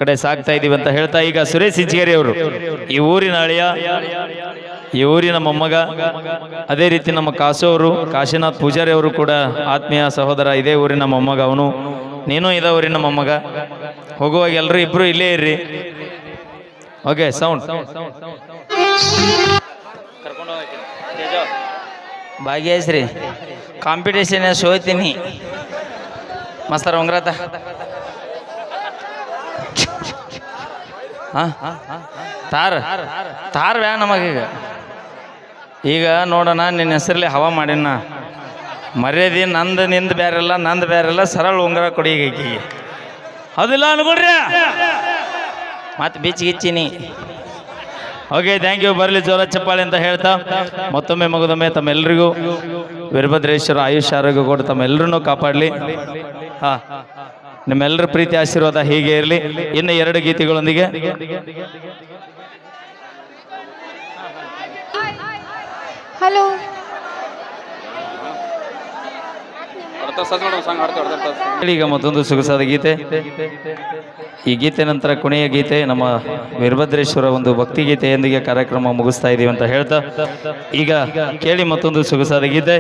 ಕಡೆ ಸಾಗ್ತಾ ಇದೀವಿ ಅಂತ ಹೇಳ್ತಾ, ಈಗ ಸುರೇಶ್ ಇಂಚಿಗೇರಿ ಅವರು ಈ ಊರಿನ ಅಳಿಯ ಈ ಊರಿನ ಮೊಮ್ಮಗ, ಅದೇ ರೀತಿ ನಮ್ಮ ಕಾಸು ಅವರು, ಕಾಶಿನಾಥ್ ಪೂಜಾರಿ ಅವರು ಕೂಡ ಆತ್ಮೀಯ ಸಹೋದರ, ಇದೇ ಊರಿನ ಮೊಮ್ಮಗ ಅವನು. ನೀನು ಇದೇ ಊರಿನ ಮೊಮ್ಮಗ. ಹೋಗುವಾಗ ಎಲ್ಲರೂ ಇಬ್ರು ಇಲ್ಲೇ ಇರ್ರಿ. ಓಕೆ ಸೌಂಡ್ ಭಾಗ್ಯಶ್ರೀ ಕಾಂಪಿಟೇಷನ್ ಸೋತೀನಿ ಮಸ್ತರ ಉಂಗ್ರಾತ. ಹಾಂ? ತಾರ ತಾರ ವ್ಯಾ ನಮಗೀಗ. ಈಗ ನೋಡೋಣ, ನಿನ್ನ ಹೆಸರಲ್ಲಿ ಹವಾ ಮಾಡಿನ. ಮರ್ಯಾದೆ ನಂದು, ನಿಂದು ಬೇರೆಲ್ಲ ನಂದು ಬೇರೆಲ್ಲ ಸರಳ ಉಂಗರ ಕೊಡಿ ಈಗ ಅದಿಲ್ಲ ಅನ್ಕೊಡ್ರಿ ಮತ್ತೆ ಬಿಚ್ಚಿ ಗಿಚ್ಚಿನಿ. ಓಕೆ ಥ್ಯಾಂಕ್ ಯು ಬರಲಿ ಜೋರ ಚಪ್ಪಾಳೆ ಅಂತ ಹೇಳ್ತಾ. ಮತ್ತೊಮ್ಮೆ ಮಗದೊಮ್ಮೆ ತಮ್ಮೆಲ್ಲರಿಗೂ ವೀರಭದ್ರೇಶ್ವರ ಆಯುಷ್ ಆರೋಗ್ಯ ಕೊಟ್ಟು ತಮ್ಮೆಲ್ಲರನ್ನೂ ಕಾಪಾಡಲಿ. ಹಾಂ ನಿಮ್ಮೆಲ್ಲರ ಪ್ರೀತಿ ಆಶೀರ್ವಾದ ಹೀಗೆ ಇರಲಿ. ಇನ್ನು ಎರಡು ಗೀತೆಗಳೊಂದಿಗೆ. ಹಲೋ. ಈಗ ಮತ್ತೊಂದು ಸೊಗಸಾದ ಗೀತೆ. ಈ ಗೀತೆ ನಂತರ ಕೊನೆಯ ಗೀತೆ, ನಮ್ಮ ವೀರಭದ್ರೇಶ್ವರ ಒಂದು ಭಕ್ತಿ ಗೀತೆಯೊಂದಿಗೆ ಕಾರ್ಯಕ್ರಮ ಮುಗಿಸ್ತಾ ಇದೀವಿ ಅಂತ ಹೇಳ್ತಾ. ಈಗ ಕೇಳಿ ಮತ್ತೊಂದು ಸೊಗಸಾದ ಗೀತೆ.